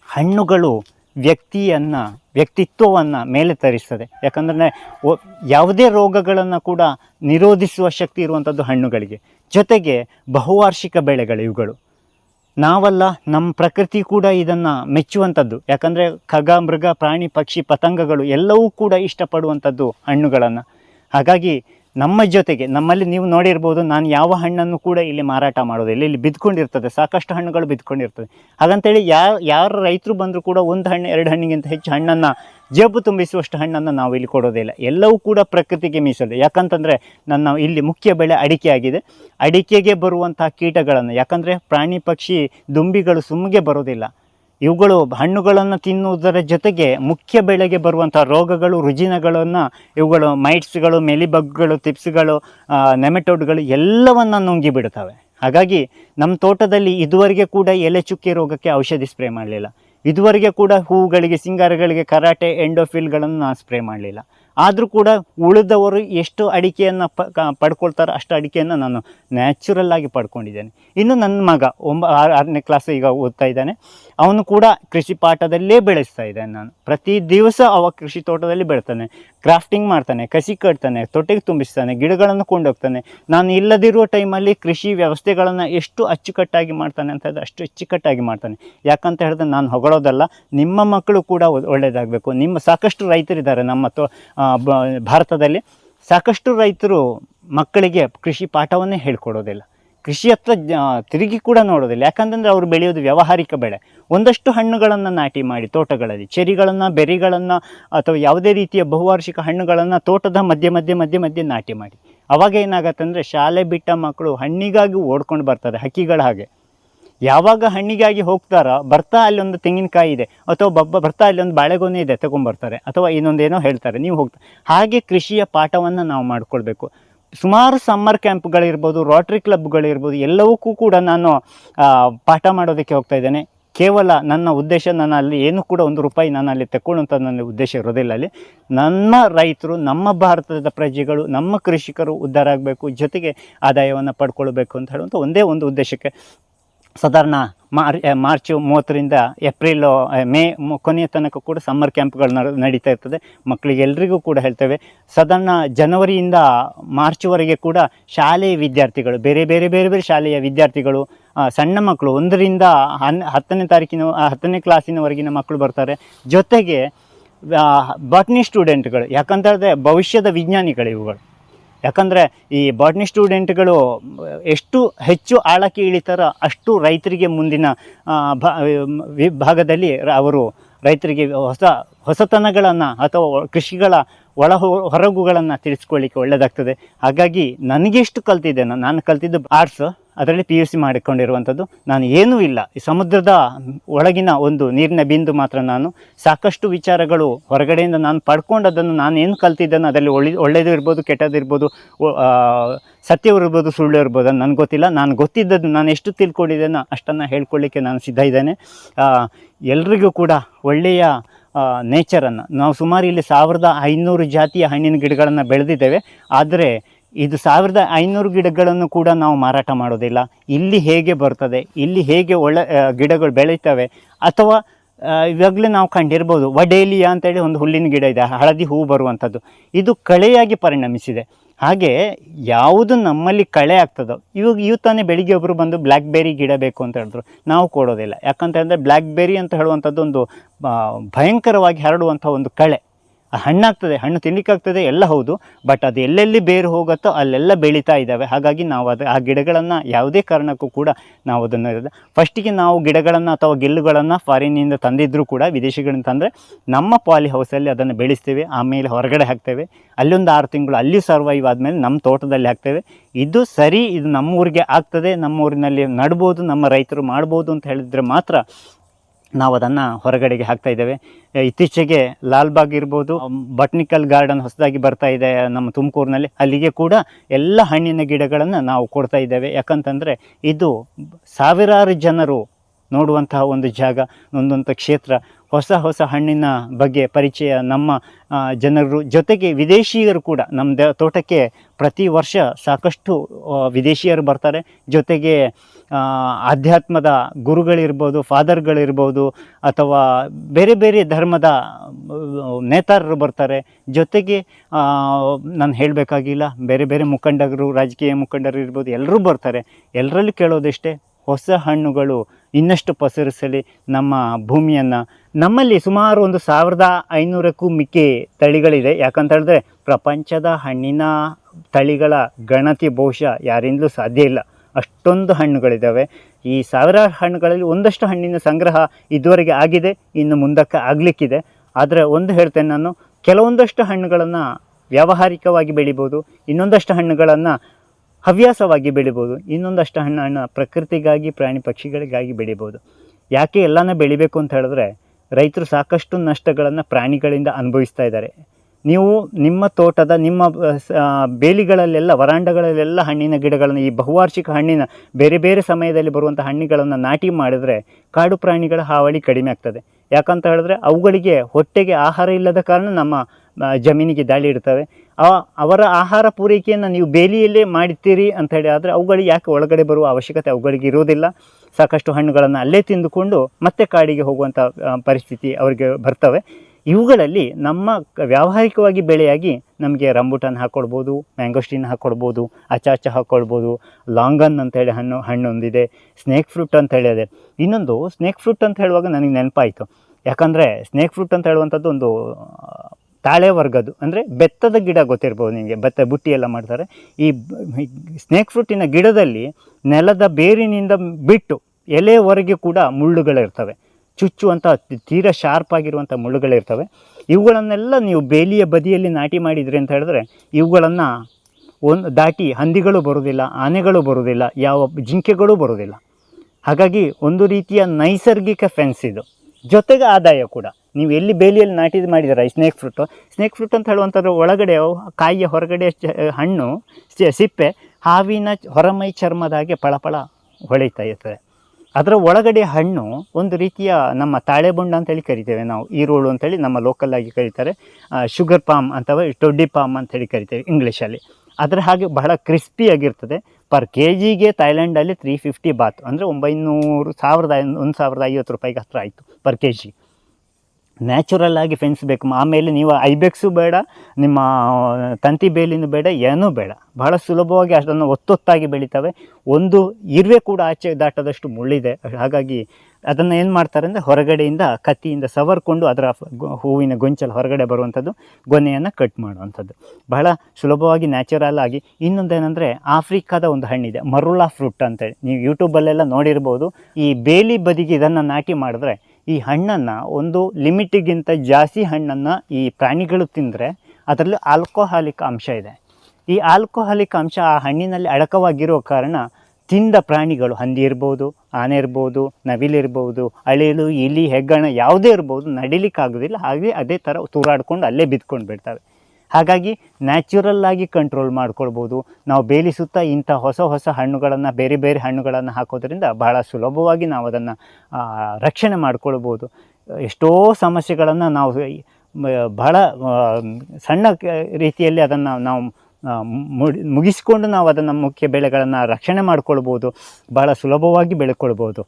A: ಹಣ್ಣುಗಳು ವ್ಯಕ್ತಿಯನ್ನು, ವ್ಯಕ್ತಿತ್ವವನ್ನು ಮೇಲೆ ತರಿಸ್ತದೆ. ಯಾಕಂದರೆ ಯಾವುದೇ ರೋಗಗಳನ್ನು ಕೂಡ ನಿರೋಧಿಸುವ ಶಕ್ತಿ ಇರುವಂಥದ್ದು ಹಣ್ಣುಗಳಿಗೆ. ಜೊತೆಗೆ ಬಹುವಾರ್ಷಿಕ ಬೆಳೆಗಳು ಇವುಗಳು. ನಾವಲ್ಲ ನಮ್ಮ ಪ್ರಕೃತಿ ಕೂಡ ಇದನ್ನು ಮೆಚ್ಚುವಂಥದ್ದು ಯಾಕಂದರೆ ಖಗ, ಮೃಗ, ಪ್ರಾಣಿ, ಪಕ್ಷಿ, ಪತಂಗಗಳು ಎಲ್ಲವೂ ಕೂಡ ಇಷ್ಟಪಡುವಂಥದ್ದು ಹಣ್ಣುಗಳನ್ನು. ಹಾಗಾಗಿ ನಮ್ಮ ಜೊತೆಗೆ, ನಮ್ಮಲ್ಲಿ ನೀವು ನೋಡಿರ್ಬೋದು, ನಾನು ಯಾವ ಹಣ್ಣನ್ನು ಕೂಡ ಇಲ್ಲಿ ಮಾರಾಟ ಮಾಡೋದಿಲ್ಲ. ಇಲ್ಲಿ ಬಿದ್ಕೊಂಡಿರ್ತದೆ, ಸಾಕಷ್ಟು ಹಣ್ಣುಗಳು ಬಿದ್ಕೊಂಡಿರ್ತದೆ. ಹಾಗಂತೇಳಿ ಯಾವ ಯಾರು ರೈತರು ಬಂದರೂ ಕೂಡ ಒಂದು ಹಣ್ಣು, ಎರಡು ಹಣ್ಣಿಗಿಂತ ಹೆಚ್ಚು ಹಣ್ಣನ್ನು, ಜೇಬು ತುಂಬಿಸುವಷ್ಟು ಹಣ್ಣನ್ನು ನಾವು ಇಲ್ಲಿ ಕೊಡೋದಿಲ್ಲ. ಎಲ್ಲವೂ ಕೂಡ ಪ್ರಕೃತಿಗೆ ಮೀಸಲು ಯಾಕಂತಂದರೆ ನನ್ನ ಇಲ್ಲಿ ಮುಖ್ಯ ಬೆಳೆ ಅಡಿಕೆ ಆಗಿದೆ ಅಡಿಕೆಗೆ ಬರುವಂತಹ ಕೀಟಗಳನ್ನು, ಯಾಕಂದರೆ ಪ್ರಾಣಿ ಪಕ್ಷಿ, ದುಂಬಿಗಳು ಸುಮ್ಮಗೆ ಬರೋದಿಲ್ಲ. ಇವುಗಳು ಹಣ್ಣುಗಳನ್ನು ತಿನ್ನುವುದರ ಜೊತೆಗೆ ಮುಖ್ಯ ಬೆಳೆಗೆ ಬರುವಂಥ ರೋಗಗಳು, ರುಜಿನಗಳನ್ನು ಇವುಗಳು ಮೈಟ್ಸ್ಗಳು, ಮೆಲಿಬಗ್ಗಳು, ತಿಪ್ಸ್ಗಳು ನೆಮೆಟೋಡ್ಗಳು ಎಲ್ಲವನ್ನು ನುಂಗಿ ಬಿಡ್ತವೆ ಹಾಗಾಗಿ ನಮ್ಮ ತೋಟದಲ್ಲಿ ಇದುವರೆಗೆ ಕೂಡ ಎಲೆ ಚುಕ್ಕಿ ರೋಗಕ್ಕೆ ಔಷಧಿ ಸ್ಪ್ರೇ ಮಾಡಲಿಲ್ಲ. ಇದುವರೆಗೆ ಕೂಡ ಹೂಗಳಿಗೆ, ಸಿಂಗಾರಗಳಿಗೆ, ಕರಾಟೆ, ಎಂಡೋಫಿಲ್ಗಳನ್ನು ನಾನು ಸ್ಪ್ರೇ ಮಾಡಲಿಲ್ಲ. ಆದರೂ ಕೂಡ ಉಳಿದವರು ಎಷ್ಟು ಅಡಿಕೆಯನ್ನು ಪ ಪಡ್ಕೊಳ್ತಾರೋ ಅಷ್ಟು ಅಡಿಕೆಯನ್ನು ನಾನು ನ್ಯಾಚುರಲ್ ಆಗಿ ಪಡ್ಕೊಂಡಿದ್ದೇನೆ. ಇನ್ನು ನನ್ನ ಮಗ ಒಂಬ ಆರು ಆರನೇ ಕ್ಲಾಸ್ ಈಗ ಓದ್ತಾ ಇದ್ದಾನೆ. ಅವನು ಕೂಡ ಕೃಷಿ ಪಾಠದಲ್ಲೇ ಬೆಳೆಸ್ತಾ ಇದ್ದಾನೆ ನಾನು. ಪ್ರತಿ ದಿವಸ ಅವ ಕೃಷಿ ತೋಟದಲ್ಲಿ ಬೆಳ್ತಾನೆ. ಕ್ರಾಫ್ಟಿಂಗ್ ಮಾಡ್ತಾನೆ, ಕಸಿ ಕಟ್ತಾನೆ, ತೊಟ್ಟೆಗೆ ತುಂಬಿಸ್ತಾನೆ, ಗಿಡಗಳನ್ನು ಕೊಂಡೋಗ್ತಾನೆ. ನಾನು ಇಲ್ಲದಿರುವ ಟೈಮಲ್ಲಿ ಕೃಷಿ ವ್ಯವಸ್ಥೆಗಳನ್ನು ಎಷ್ಟು ಅಚ್ಚುಕಟ್ಟಾಗಿ ಮಾಡ್ತಾನೆ ಅಂತ ಹೇಳಿದ್ರೆ ಅಷ್ಟು ಅಚ್ಚುಕಟ್ಟಾಗಿ ಮಾಡ್ತಾನೆ. ಯಾಕಂತ ಹೇಳಿದ್ರೆ ನಾನು ಹೊಗಳೋದಲ್ಲ, ನಿಮ್ಮ ಮಕ್ಕಳು ಕೂಡ ಒಳ್ಳೆಯದಾಗಬೇಕು ನಿಮ್ಮ ಸಾಕಷ್ಟು ರೈತರಿದ್ದಾರೆ ನಮ್ಮ ತೋ ಭಾರತದಲ್ಲಿ ಸಾಕಷ್ಟು ರೈತರು ಮಕ್ಕಳಿಗೆ ಕೃಷಿ ಪಾಠವನ್ನೇ ಹೇಳ್ಕೊಡೋದಿಲ್ಲ. ಕೃಷಿ ಹತ್ರ ತಿರುಗಿ ಕೂಡ ನೋಡೋದಿಲ್ಲ. ಯಾಕಂತಂದರೆ ಅವರು ಬೆಳೆಯೋದು ವ್ಯಾವಹಾರಿಕ ಬೆಳೆ. ಒಂದಷ್ಟು ಹಣ್ಣುಗಳನ್ನು ನಾಟಿ ಮಾಡಿ ತೋಟಗಳಲ್ಲಿ, ಚೆರಿಗಳನ್ನು, ಬೆರಿಗಳನ್ನು ಅಥವಾ ಯಾವುದೇ ರೀತಿಯ ಬಹುವಾರ್ಷಿಕ ಹಣ್ಣುಗಳನ್ನು ತೋಟದ ಮಧ್ಯೆ ಮಧ್ಯೆ ಮಧ್ಯೆ ಮಧ್ಯೆ ನಾಟಿ ಮಾಡಿ. ಅವಾಗ ಏನಾಗತ್ತಂದರೆ ಶಾಲೆ ಬಿಟ್ಟ ಮಕ್ಕಳು ಹಣ್ಣಿಗಾಗಿ ಓಡ್ಕೊಂಡು ಬರ್ತಾರೆ ಹಕ್ಕಿಗಳ ಹಾಗೆ. ಯಾವಾಗ ಹಣ್ಣಿಗಾಗಿ ಹೋಗ್ತಾರೋ, ಬರ್ತಾ ಅಲ್ಲಿ ಒಂದು ತೆಂಗಿನಕಾಯಿ ಇದೆ, ಅಥವಾ ಬಬ್ಬ ಬರ್ತಾ ಅಲ್ಲಿ ಒಂದು ಬಾಳೆಗೊನೆ ಇದೆ ತಗೊಂಬರ್ತಾರೆ ಅಥವಾ ಇನ್ನೊಂದೇನೋ ಹೇಳ್ತಾರೆ, ನೀವು ಹೋಗ್ತಾ ಹಾಗೆ ಕೃಷಿಯ ಪಾಠವನ್ನು ನಾವು ಮಾಡಿಕೊಳ್ಬೇಕು. ಸುಮಾರು ಸಮ್ಮರ್ ಕ್ಯಾಂಪ್ಗಳಿರ್ಬೋದು ರೋಟ್ರಿ ಕ್ಲಬ್ಗಳಿರ್ಬೋದು ಎಲ್ಲವಕ್ಕೂ ಕೂಡ ನಾನು ಪಾಠ ಮಾಡೋದಕ್ಕೆ ಹೋಗ್ತಾ ಇದ್ದೇನೆ. ಕೇವಲ ನನ್ನ ಉದ್ದೇಶ ನಾನು ಅಲ್ಲಿ ಏನು ಕೂಡ ಒಂದು ರೂಪಾಯಿ ನಾನು ಅಲ್ಲಿ ತಗೊಳ್ಳುವಂಥ ನನ್ನ ಉದ್ದೇಶ ಇರೋದಿಲ್ಲ ಅಲ್ಲಿ. ನಮ್ಮ ರೈತರು, ನಮ್ಮ ಭಾರತದ ಪ್ರಜೆಗಳು, ನಮ್ಮ ಕೃಷಿಕರು ಉದ್ಧಾರ ಆಗಬೇಕು, ಜೊತೆಗೆ ಆದಾಯವನ್ನು ಪಡ್ಕೊಳ್ಬೇಕು ಅಂತ ಹೇಳುವಂಥ ಒಂದೇ ಒಂದು ಉದ್ದೇಶಕ್ಕೆ ಸಾಧಾರಣ ಮಾರ್ ಮಾರ್ಚ್ ಮೂವತ್ತರಿಂದ ಏಪ್ರಿಲ್ ಮೇ ಕೊನೆಯ ತನಕ ಕೂಡ ಸಮ್ಮರ್ ಕ್ಯಾಂಪ್ಗಳು ನಡ, ನಡೀತಾ ಇರ್ತದೆ. ಮಕ್ಕಳಿಗೆ ಎಲ್ರಿಗೂ ಕೂಡ ಹೇಳ್ತೇವೆ. ಸಾಧಾರಣ ಜನವರಿಯಿಂದ ಮಾರ್ಚ್ವರೆಗೆ ಕೂಡ ಶಾಲೆಯ ವಿದ್ಯಾರ್ಥಿಗಳು, ಬೇರೆ ಬೇರೆ ಬೇರೆ ಬೇರೆ ಶಾಲೆಯ ವಿದ್ಯಾರ್ಥಿಗಳು ಸಣ್ಣ ಮಕ್ಕಳು ಒಂದರಿಂದ ಹನ್, ಹತ್ತನೇ ತಾರೀಕಿನ, ಹತ್ತನೇ ಕ್ಲಾಸಿನವರೆಗಿನ ಮಕ್ಕಳು ಬರ್ತಾರೆ. ಜೊತೆಗೆ ಬಟ್ನಿ ಸ್ಟೂಡೆಂಟ್ಗಳು ಯಾಕಂತ ಹೇಳಿದ್ರೆ ಭವಿಷ್ಯದ ವಿಜ್ಞಾನಿಗಳು ಇವುಗಳು. ಯಾಕಂದರೆ ಈ ಬಾಟ್ನಿ ಸ್ಟೂಡೆಂಟ್ಗಳು ಎಷ್ಟು ಹೆಚ್ಚು ಆಳಕ್ಕೆ ಇಳಿತಾರ ಅಷ್ಟು ರೈತರಿಗೆ ಮುಂದಿನ ವಿಭಾಗದಲ್ಲಿ ಅವರು ರೈತರಿಗೆ ಹೊಸ, ಹೊಸತನಗಳನ್ನು ಅಥವಾ ಕೃಷಿಗಳ ಒಳ ಹೊರಗುಗಳನ್ನು ತಿಳಿಸ್ಕೊಳ್ಳಿಕ್ಕೆ ಒಳ್ಳೆಯದಾಗ್ತದೆ ಹಾಗಾಗಿ ನನಗೆಷ್ಟು ಕಲ್ತಿದ್ದೇನೆ ನಾನು. ಕಲ್ತಿದ್ದು ಆರ್ಟ್ಸ್ ಅದರಲ್ಲಿ ಪಿ ಯು ಸಿ ಮಾಡಿಕೊಂಡಿರುವಂಥದ್ದು. ನಾನು ಏನೂ ಇಲ್ಲ. ಈ ಸಮುದ್ರದ ಒಳಗಿನ ಒಂದು ನೀರಿನ ಬಿಂದು ಮಾತ್ರ ನಾನು. ಸಾಕಷ್ಟು ವಿಚಾರಗಳು ಹೊರಗಡೆಯಿಂದ ನಾನು ಪಡ್ಕೊಂಡದನ್ನು ನಾನು ಏನು ಕಲ್ತಿದ್ದನ್ನು ಅದರಲ್ಲಿ ಒಳ್ಳೆ, ಒಳ್ಳೆಯದು ಇರ್ಬೋದು, ಕೆಟ್ಟದ್ದು ಇರ್ಬೋದು ಸುಳ್ಳು ಇರ್ಬೋದು ಅಂತ ನನಗೆ ಗೊತ್ತಿಲ್ಲ. ನಾನು ಗೊತ್ತಿದ್ದದ್ದು ನಾನು ಎಷ್ಟು ತಿಳ್ಕೊಂಡಿದ್ದೇನೋ ಅಷ್ಟನ್ನು ಹೇಳ್ಕೊಳ್ಳಿಕ್ಕೆ ನಾನು ಸಿದ್ಧ ಇದ್ದೇನೆ. ಎಲ್ರಿಗೂ ಕೂಡ ಒಳ್ಳೆಯ ನೇಚರನ್ನು ನಾವು ಸುಮಾರು ಇಲ್ಲಿ ಸಾವಿರದ ಐನೂರು ಜಾತಿಯ ಹಣ್ಣಿನ ಗಿಡಗಳನ್ನು ಬೆಳೆದಿದ್ದೇವೆ. ಆದರೆ ಇದು ಸಾವಿರದ ಐನೂರು ಗಿಡಗಳನ್ನು ಕೂಡ ನಾವು ಮಾರಾಟ ಮಾಡೋದಿಲ್ಲ. ಇಲ್ಲಿ ಹೇಗೆ ಬರ್ತದೆ, ಇಲ್ಲಿ ಹೇಗೆ ಒಳ್ಳೆ ಗಿಡಗಳು ಬೆಳೀತವೆ ಅಥವಾ ಇವಾಗಲೇ ನಾವು ಕಂಡಿರ್ಬೋದು, ವಡೇಲಿಯ ಅಂತೇಳಿ ಒಂದು ಹುಲ್ಲಿನ ಗಿಡ ಇದೆ, ಹಳದಿ ಹೂ ಬರುವಂಥದ್ದು. ಇದು ಕಳೆಯಾಗಿ ಪರಿಣಮಿಸಿದೆ. ಹಾಗೆ ಯಾವುದು ನಮ್ಮಲ್ಲಿ ಕಳೆ ಆಗ್ತದೋ, ಇವಾಗ ಇವು ತಾನೇ ಬೆಳಿಗ್ಗೆ ಒಬ್ಬರು ಬಂದು ಬ್ಲ್ಯಾಕ್ ಬೆರಿ ಗಿಡ ಬೇಕು ಅಂತ ಹೇಳಿದ್ರು. ನಾವು ಕೊಡೋದಿಲ್ಲ. ಯಾಕಂತ ಹೇಳಿದ್ರೆ ಬ್ಲ್ಯಾಕ್ ಬೆರಿ ಅಂತ ಹೇಳುವಂಥದ್ದು ಒಂದು ಭಯಂಕರವಾಗಿ ಹರಡುವಂಥ ಒಂದು ಕಳೆ. ಹಣ್ಣಾಗ್ತದೆ, ಹಣ್ಣು ತಿನ್ನಲಿಕ್ಕಾಗ್ತದೆ ಎಲ್ಲ ಹೌದು. ಬಟ್ ಅದು ಎಲ್ಲೆಲ್ಲಿ ಬೇರು ಹೋಗುತ್ತೋ ಅಲ್ಲೆಲ್ಲ ಬೆಳೀತಾ ಇದ್ದಾವೆ. ಹಾಗಾಗಿ ನಾವು ಅದು, ಆ ಗಿಡಗಳನ್ನು ಯಾವುದೇ ಕಾರಣಕ್ಕೂ ಕೂಡ ನಾವು ಅದನ್ನು ಫಸ್ಟಿಗೆ ನಾವು ಗಿಡಗಳನ್ನು ಅಥವಾ ಗೆಲ್ಲುಗಳನ್ನು ಫಾರಿನಿಂದ ತಂದಿದ್ದರೂ ಕೂಡ, ವಿದೇಶಿಗಳಿಂದ ತಂದರೆ ನಮ್ಮ ಪಾಲಿ ಹೌಸಲ್ಲಿ ಅದನ್ನು ಬೆಳೆಸ್ತೇವೆ. ಆಮೇಲೆ ಹೊರಗಡೆ ಹಾಕ್ತೇವೆ. ಅಲ್ಲೊಂದು ಆರು ತಿಂಗಳು ಅಲ್ಲಿ ಸರ್ವೈವ್ ಆದಮೇಲೆ ನಮ್ಮ ತೋಟದಲ್ಲಿ ಹಾಕ್ತೇವೆ. ಇದು ಸರಿ, ಇದು ನಮ್ಮ ಊರಿಗೆ ಆಗ್ತದೆ. ನಮ್ಮ ಊರಿನಲ್ಲಿ ನಡ್ಬೋದು, ನಮ್ಮ ರೈತರು ಮಾಡ್ಬೋದು ಅಂತ ಹೇಳಿದರೆ ಮಾತ್ರ ನಾವು ಅದನ್ನು ಹೊರಗಡೆಗೆ ಹಾಕ್ತಾ ಇದ್ದೇವೆ. ಇತ್ತೀಚೆಗೆ ಲಾಲ್ಬಾಗ್ ಇರ್ಬೋದು ಬಟ್ನಿಕಲ್ ಗಾರ್ಡನ್ ಹೊಸದಾಗಿ ಬರ್ತಾ ಇದೆ ನಮ್ಮ ತುಮಕೂರಿನಲ್ಲಿ. ಅಲ್ಲಿಗೆ ಕೂಡ ಎಲ್ಲ ಹಣ್ಣಿನ ಗಿಡಗಳನ್ನು ನಾವು ಕೊಡ್ತಾ ಇದ್ದೇವೆ. ಯಾಕಂತಂದರೆ ಇದು ಸಾವಿರಾರು ಜನರು ನೋಡುವಂತಹ ಒಂದು ಜಾಗ ಒಂದೊಂದು ಕ್ಷೇತ್ರ. ಹೊಸ ಹೊಸ ಹಣ್ಣಿನ ಬಗ್ಗೆ ಪರಿಚಯ ನಮ್ಮ ಜನರು, ಜೊತೆಗೆ ವಿದೇಶಿಯರು ಕೂಡ. ನಮ್ಮ ತೋಟಕ್ಕೆ ಪ್ರತಿ ವರ್ಷ ಸಾಕಷ್ಟು ವಿದೇಶಿಯರು ಬರ್ತಾರೆ. ಜೊತೆಗೆ ಆಧ್ಯಾತ್ಮದ ಗುರುಗಳಿರ್ಬೋದು, ಫಾದರ್ಗಳಿರ್ಬೋದು, ಅಥವಾ ಬೇರೆ ಬೇರೆ ಧರ್ಮದ ನೇತಾರರು ಬರ್ತಾರೆ. ಜೊತೆಗೆ ನಾನು ಹೇಳಬೇಕಾಗಿಲ್ಲ, ಬೇರೆ ಬೇರೆ ಮುಖಂಡರು, ರಾಜಕೀಯ ಮುಖಂಡರು ಇರ್ಬೋದು, ಎಲ್ಲರೂ ಬರ್ತಾರೆ. ಎಲ್ಲರಲ್ಲಿ ಕೇಳೋದಿಷ್ಟೇ, ಹೊಸ ಹಣ್ಣುಗಳು ಇನ್ನಷ್ಟು ಪಸರಿಸಲಿ ನಮ್ಮ ಭೂಮಿಯನ್ನು. ನಮ್ಮಲ್ಲಿ ಸುಮಾರು ಒಂದು ಸಾವಿರದ ಐನೂರಕ್ಕೂ ಮಿಕ್ಕಿ ತಳಿಗಳಿದೆ. ಯಾಕಂತ ಹೇಳಿದ್ರೆ ಪ್ರಪಂಚದ ಹಣ್ಣಿನ ತಳಿಗಳ ಗಣತಿ ಬಹುಶಃ ಯಾರಿಂದಲೂ ಸಾಧ್ಯ ಇಲ್ಲ. ಅಷ್ಟೊಂದು ಹಣ್ಣುಗಳಿದ್ದಾವೆ ಈ ಸಾವಿರಾರು ಹಣ್ಣುಗಳಲ್ಲಿ ಒಂದಷ್ಟು ಹಣ್ಣಿನ ಸಂಗ್ರಹ ಇದುವರೆಗೆ ಆಗಿದೆ, ಇನ್ನು ಮುಂದಕ್ಕೆ ಆಗಲಿಕ್ಕಿದೆ. ಆದರೆ ಒಂದು ಹೇಳ್ತೇನೆ ನಾನು, ಕೆಲವೊಂದಷ್ಟು ಹಣ್ಣುಗಳನ್ನು ವ್ಯಾವಹಾರಿಕವಾಗಿ ಬೆಳಿಬೋದು, ಇನ್ನೊಂದಷ್ಟು ಹಣ್ಣುಗಳನ್ನು ಹವ್ಯಾಸವಾಗಿ ಬೆಳಿಬೋದು, ಇನ್ನೊಂದಷ್ಟು ಹಣ್ಣನ್ನು ಪ್ರಕೃತಿಗಾಗಿ, ಪ್ರಾಣಿ ಪಕ್ಷಿಗಳಿಗಾಗಿ ಬೆಳಿಬೋದು. ಯಾಕೆ ಎಲ್ಲನ ಬೆಳಿಬೇಕು ಅಂತ ಹೇಳಿದ್ರೆ ರೈತರು ಸಾಕಷ್ಟು ನಷ್ಟಗಳನ್ನು ಪ್ರಾಣಿಗಳಿಂದ ಅನುಭವಿಸ್ತಾ ಇದ್ದಾರೆ. ನೀವು ನಿಮ್ಮ ತೋಟದ, ನಿಮ್ಮ ಬೇಲಿಗಳಲ್ಲೆಲ್ಲ, ವರಾಂಡಗಳಲ್ಲೆಲ್ಲ ಹಣ್ಣಿನ ಗಿಡಗಳನ್ನು, ಈ ಬಹುವಾರ್ಷಿಕ ಹಣ್ಣಿನ ಬೇರೆ ಬೇರೆ ಸಮಯದಲ್ಲಿ ಬರುವಂಥ ಹಣ್ಣುಗಳನ್ನು ನಾಟಿ ಮಾಡಿದರೆ ಕಾಡು ಪ್ರಾಣಿಗಳ ಹಾವಳಿ ಕಡಿಮೆ ಆಗ್ತದೆ. ಯಾಕಂತ ಹೇಳಿದ್ರೆ ಅವುಗಳಿಗೆ ಹೊಟ್ಟೆಗೆ ಆಹಾರ ಇಲ್ಲದ ಕಾರಣ ನಮ್ಮ ಜಮೀನಿಗೆ ದಾಳಿ ಇಡ್ತವೆ. ಅವರ ಆಹಾರ ಪೂರೈಕೆಯನ್ನು ನೀವು ಬೇಲಿಯಲ್ಲೇ ಮಾಡುತ್ತೀರಿ ಅಂತ ಹೇಳಿ ಆದರೆ ಅವುಗಳಿಗೆ ಯಾಕೆ ಒಳಗಡೆ ಬರುವ ಅವಶ್ಯಕತೆ ಅವುಗಳಿಗೆ ಇರೋದಿಲ್ಲ ಸಾಕಷ್ಟು ಹಣ್ಣುಗಳನ್ನು ಅಲ್ಲೇ ತಿಂದುಕೊಂಡು ಮತ್ತೆ ಕಾಡಿಗೆ ಹೋಗುವಂಥ ಪರಿಸ್ಥಿತಿ ಅವರಿಗೆ ಬರ್ತವೆ. ಇವುಗಳಲ್ಲಿ ನಮ್ಮ ವ್ಯಾವಹಾರಿಕವಾಗಿ ಬೆಳೆಯಾಗಿ ನಮಗೆ ರಂಬುಟನ್ ಹಾಕ್ಕೊಡ್ಬೋದು ಮ್ಯಾಂಗೋಸ್ಟಿನ್ ಹಾಕ್ಕೊಡ್ಬೋದು ಅಚಾಚ ಹಾಕ್ಕೊಳ್ಬೋದು ಲಾಂಗನ್ ಅಂತೇಳಿ ಹಣ್ಣು ಹಣ್ಣು ಒಂದಿದೆ ಸ್ನೇಕ್ ಫ್ರೂಟ್ ಅಂತ ಹೇಳಿ ಇದೆ. ಇನ್ನೊಂದು ಸ್ನೇಕ್ ಫ್ರೂಟ್ ಅಂತ ಹೇಳುವಾಗ ನನಗೆ ನೆನಪಾಯಿತು. ಯಾಕಂದರೆ ಸ್ನೇಕ್ ಫ್ರೂಟ್ ಅಂತ ಹೇಳುವಂಥದ್ದು ಒಂದು, ತಾಳೆ ವರ್ಗದ್ದು, ಅಂದರೆ ಬೆತ್ತದ ಗಿಡ ಗೊತ್ತಿರ್ಬೋದು ನಿಮಗೆ, ಬೆತ್ತ ಬುಟ್ಟಿ ಎಲ್ಲ ಮಾಡ್ತಾರೆ. ಈ ಸ್ನೇಕ್ ಫ್ರೂಟಿನ ಗಿಡದಲ್ಲಿ ನೆಲದ ಬೇರಿನಿಂದ ಬಿಟ್ಟು ಎಲೆವರೆಗೆ ಕೂಡ ಮುಳ್ಳುಗಳಿರ್ತವೆ. ಚುಚ್ಚುವಂಥ ತೀರಾ ಶಾರ್ಪ್ ಆಗಿರುವಂಥ ಮುಳ್ಳುಗಳಿರ್ತವೆ ಇವುಗಳನ್ನೆಲ್ಲ ನೀವು ಬೇಲಿಯ ಬದಿಯಲ್ಲಿ ನಾಟಿ ಮಾಡಿದ್ರಿ ಅಂತ ಹೇಳಿದ್ರೆ ಇವುಗಳನ್ನು ಒಂದು ದಾಟಿ ಹಂದಿಗಳು ಬರುವುದಿಲ್ಲ, ಆನೆಗಳು ಬರುವುದಿಲ್ಲ, ಯಾವ ಜಿಂಕೆಗಳು ಬರುವುದಿಲ್ಲ. ಹಾಗಾಗಿ ಒಂದು ರೀತಿಯ ನೈಸರ್ಗಿಕ ಫೆನ್ಸ್ ಇದು. ಜೊತೆಗೆ ಆದಾಯ ಕೂಡ. ನೀವು ಎಲ್ಲಿ ಬೇಲಿಯಲ್ಲಿ ನಾಟಿ ಮಾಡಿದ್ರೆ ಈ ಸ್ನೇಕ್ ಫ್ರೂಟು ಸ್ನೇಕ್ ಫ್ರೂಟ್ ಅಂತ ಹೇಳುವಂಥದ್ದು ಒಳಗಡೆ ಕಾಯಿಯ ಹೊರಗಡೆ ಹಣ್ಣು ಸಿಪ್ಪೆ, ಹಾವಿನ ಹೊರಮೈ ಚರ್ಮದ ಹಾಗೆ ಪಳಪಳ ಹೊಳಿತಾ ಇರ್ತದೆ. ಅದರ ಒಳಗಡೆ ಹಣ್ಣು ಒಂದು ರೀತಿಯ ನಮ್ಮ ತಾಳೆಬೊಂಡ ಅಂತೇಳಿ ಕರಿತೇವೆ ನಾವು ಈರೋಳು ಅಂತೇಳಿ ನಮ್ಮ ಲೋಕಲ್ಲಾಗಿ ಕರೀತಾರೆ. ಶುಗರ್ ಪಾಮ್ ಅಥವಾ ಟೊಡ್ಡಿ ಪಾಮ್ ಅಂತೇಳಿ ಕರಿತೇವೆ ಇಂಗ್ಲೀಷಲ್ಲಿ ಅದರ ಹಾಗೆ ಬಹಳ ಕ್ರಿಸ್ಪಿಯಾಗಿರ್ತದೆ ಪರ್ ಕೆ ಜಿಗೆ ಥೈಲ್ಯಾಂಡಲ್ಲಿ ತ್ರೀ ಫಿಫ್ಟಿ ಬಾತ್ ಅಂದರೆ ಒಂಬೈನೂರು ಸಾವಿರದ ಒಂದು ಸಾವಿರದ ಐವತ್ತು ರೂಪಾಯಿಗೆ ಹತ್ರ ಆಯಿತು ಪರ್ ಕೆ ಜಿ ನ್ಯಾಚುರಲ್ ಆಗಿ ಫೆನ್ಸ್ ಬೇಕು. ಆಮೇಲೆ ನೀವು ಐಬೆಕ್ಸು ಬೇಡ, ನಿಮ್ಮ ತಂತಿ ಬೇಲಿನೂ ಬೇಡ, ಏನೂ ಬೇಡ. ಬಹಳ ಸುಲಭವಾಗಿ ಅದನ್ನು ಒತ್ತೊತ್ತಾಗಿ ಬೆಳಿತವೆ. ಒಂದು ಇರುವೆ ಕೂಡ ಆಚೆ ದಾಟದಷ್ಟು ಮುಳ್ಳಿದೆ. ಹಾಗಾಗಿ ಅದನ್ನು ಏನು ಮಾಡ್ತಾರೆ ಅಂದರೆ ಹೊರಗಡೆಯಿಂದ ಕತ್ತಿಯಿಂದ ಸವರ್ಕೊಂಡು ಅದರ ಹೂವಿನ ಗೊಂಚಲು ಹೊರಗಡೆ ಬರುವಂಥದ್ದು ಗೊನೆಯನ್ನು ಕಟ್ ಮಾಡುವಂಥದ್ದು. ಬಹಳ ಸುಲಭವಾಗಿ ನ್ಯಾಚುರಲ್ ಆಗಿ. ಇನ್ನೊಂದೇನೆಂದರೆ ಆಫ್ರಿಕಾದ ಒಂದು ಹಣ್ಣಿದೆ, ಮರುಳಾ ಫ್ರೂಟ್ ಅಂತೇಳಿ. ನೀವು ಯೂಟ್ಯೂಬಲ್ಲೆಲ್ಲ ನೋಡಿರ್ಬೋದು. ಈ ಬೇಲಿ ಬದಿಗೆ ಇದನ್ನು ನಾಟಿ ಮಾಡಿದ್ರೆ ಈ ಹಣ್ಣನ್ನು ಒಂದು ಲಿಮಿಟಿಗಿಂತ ಜಾಸ್ತಿ ಹಣ್ಣನ್ನು ಈ ಪ್ರಾಣಿಗಳು ತಿಂದರೆ ಅದರಲ್ಲಿ ಆಲ್ಕೋಹಾಲಿಕ್ ಅಂಶ ಇದೆ. ಈ ಆಲ್ಕೋಹಾಲಿಕ್ ಅಂಶ ಆ ಹಣ್ಣಿನಲ್ಲಿ ಅಡಕವಾಗಿರೋ ಕಾರಣ ತಿಂದ ಪ್ರಾಣಿಗಳು ಹಂದಿ ಇರ್ಬೋದು, ಆನೆ ಇರ್ಬೋದು ನವಿಲಿರ್ಬೋದು ಅಳಿಲು, ಇಲಿ, ಹೆಗ್ಗಣ ಯಾವುದೇ ಇರ್ಬೋದು ನಡಿಲಿಕ್ಕಾಗೋದಿಲ್ಲ. ಹಾಗೆ ಅದೇ ಥರ ತೂರಾಡ್ಕೊಂಡು ಅಲ್ಲೇ ಬಿದ್ಕೊಂಡು ಬಿಡ್ತವೆ ಹಾಗಾಗಿ ನ್ಯಾಚುರಲ್ ಆಗಿ ಕಂಟ್ರೋಲ್ ಮಾಡ್ಕೊಳ್ಬೋದು. ನಾವು ಬೇಲಿಸುತ್ತಾ ಇಂಥ ಹೊಸ ಹೊಸ ಹಣ್ಣುಗಳನ್ನು, ಬೇರೆ ಬೇರೆ ಹಣ್ಣುಗಳನ್ನು ಹಾಕೋದ್ರಿಂದ ಬಹಳ ಸುಲಭವಾಗಿ ನಾವು ಅದನ್ನು ರಕ್ಷಣೆ ಮಾಡ್ಕೊಳ್ಬೋದು. ಎಷ್ಟೋ ಸಮಸ್ಯೆಗಳನ್ನು ನಾವು ಬಹಳ ಸಣ್ಣ ರೀತಿಯಲ್ಲಿ ಅದನ್ನು ನಾವು ಮುಡಿ ಮುಗಿಸಿಕೊಂಡು ನಾವು ಅದನ್ನು ಮುಖ್ಯ ಬೆಳೆಗಳನ್ನು ರಕ್ಷಣೆ ಮಾಡ್ಕೊಳ್ಬೋದು. ಭಾಳ ಸುಲಭವಾಗಿ ಬೆಳ್ಕೊಳ್ಬೋದು.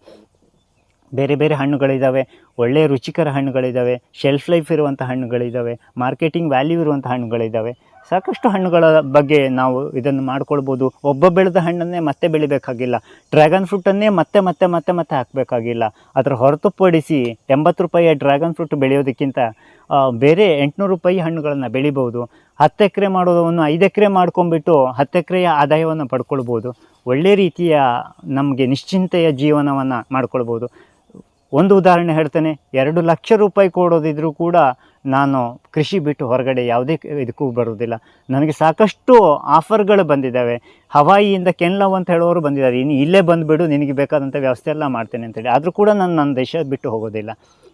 A: ಬೇರೆ ಬೇರೆ ಹಣ್ಣುಗಳಿದ್ದಾವೆ ಒಳ್ಳೆಯ ರುಚಿಕರ ಹಣ್ಣುಗಳಿದ್ದಾವೆ ಶೆಲ್ಫ್ ಲೈಫ್ ಇರುವಂಥ ಹಣ್ಣುಗಳಿದ್ದಾವೆ ಮಾರ್ಕೆಟಿಂಗ್ ವ್ಯಾಲ್ಯೂ ಇರುವಂಥ ಹಣ್ಣುಗಳಿದ್ದಾವೆ ಸಾಕಷ್ಟು ಹಣ್ಣುಗಳ ಬಗ್ಗೆ ನಾವು ಇದನ್ನು ಮಾಡ್ಕೊಳ್ಬೋದು. ಒಬ್ಬ ಬೆಳೆದ ಹಣ್ಣನ್ನೇ ಮತ್ತೆ ಬೆಳಿಬೇಕಾಗಿಲ್ಲ. ಡ್ರ್ಯಾಗನ್ ಫ್ರೂಟನ್ನೇ ಮತ್ತೆ ಮತ್ತೆ ಮತ್ತೆ ಮತ್ತೆ ಹಾಕಬೇಕಾಗಿಲ್ಲ. ಅದರ ಹೊರತುಪಡಿಸಿ ಎಂಬತ್ತು ರೂಪಾಯಿಯ ಡ್ರ್ಯಾಗನ್ ಫ್ರೂಟ್ ಬೆಳೆಯೋದಕ್ಕಿಂತ ಬೇರೆ ಎಂಟುನೂರು ರೂಪಾಯಿ ಹಣ್ಣುಗಳನ್ನು ಬೆಳಿಬೋದು ಹತ್ತು ಎಕರೆ ಮಾಡೋದನ್ನು ಐದು ಎಕರೆ ಮಾಡ್ಕೊಂಡ್ಬಿಟ್ಟು ಹತ್ತು ಎಕರೆಯ ಆದಾಯವನ್ನು ಪಡ್ಕೊಳ್ಬೋದು. ಒಳ್ಳೆ ರೀತಿಯ ನಮಗೆ ನಿಶ್ಚಿಂತೆಯ ಜೀವನವನ್ನು ಮಾಡ್ಕೊಳ್ಬೋದು. ಒಂದು ಉದಾಹರಣೆ ಹೇಳ್ತೇನೆ. ಎರಡು ಲಕ್ಷ ರೂಪಾಯಿ ಕೊಡೋದಿದ್ರೂ ಕೂಡ ನಾನು ಕೃಷಿ ಬಿಟ್ಟು ಹೊರಗಡೆ ಯಾವುದೇ ಇದಕ್ಕೂ ಬರುವುದಿಲ್ಲ. ನನಗೆ ಸಾಕಷ್ಟು ಆಫರ್ಗಳು ಬಂದಿದ್ದಾವೆ. ಹವಾಯಿಯಿಂದ ಕೆನ್ಲವ್ ಅಂತ ಹೇಳೋರು ಬಂದಿದ್ದಾರೆ. ಇನ್ನು ಇಲ್ಲೇ ಬಂದುಬಿಡು, ನಿನಗೆ ಬೇಕಾದಂಥ ವ್ಯವಸ್ಥೆ ಎಲ್ಲ ಮಾಡ್ತೇನೆ ಅಂತೇಳಿ ಆದರೂ ಕೂಡ ನಾನು ನನ್ನ ದೇಶ ಬಿಟ್ಟು ಹೋಗೋದಿಲ್ಲ.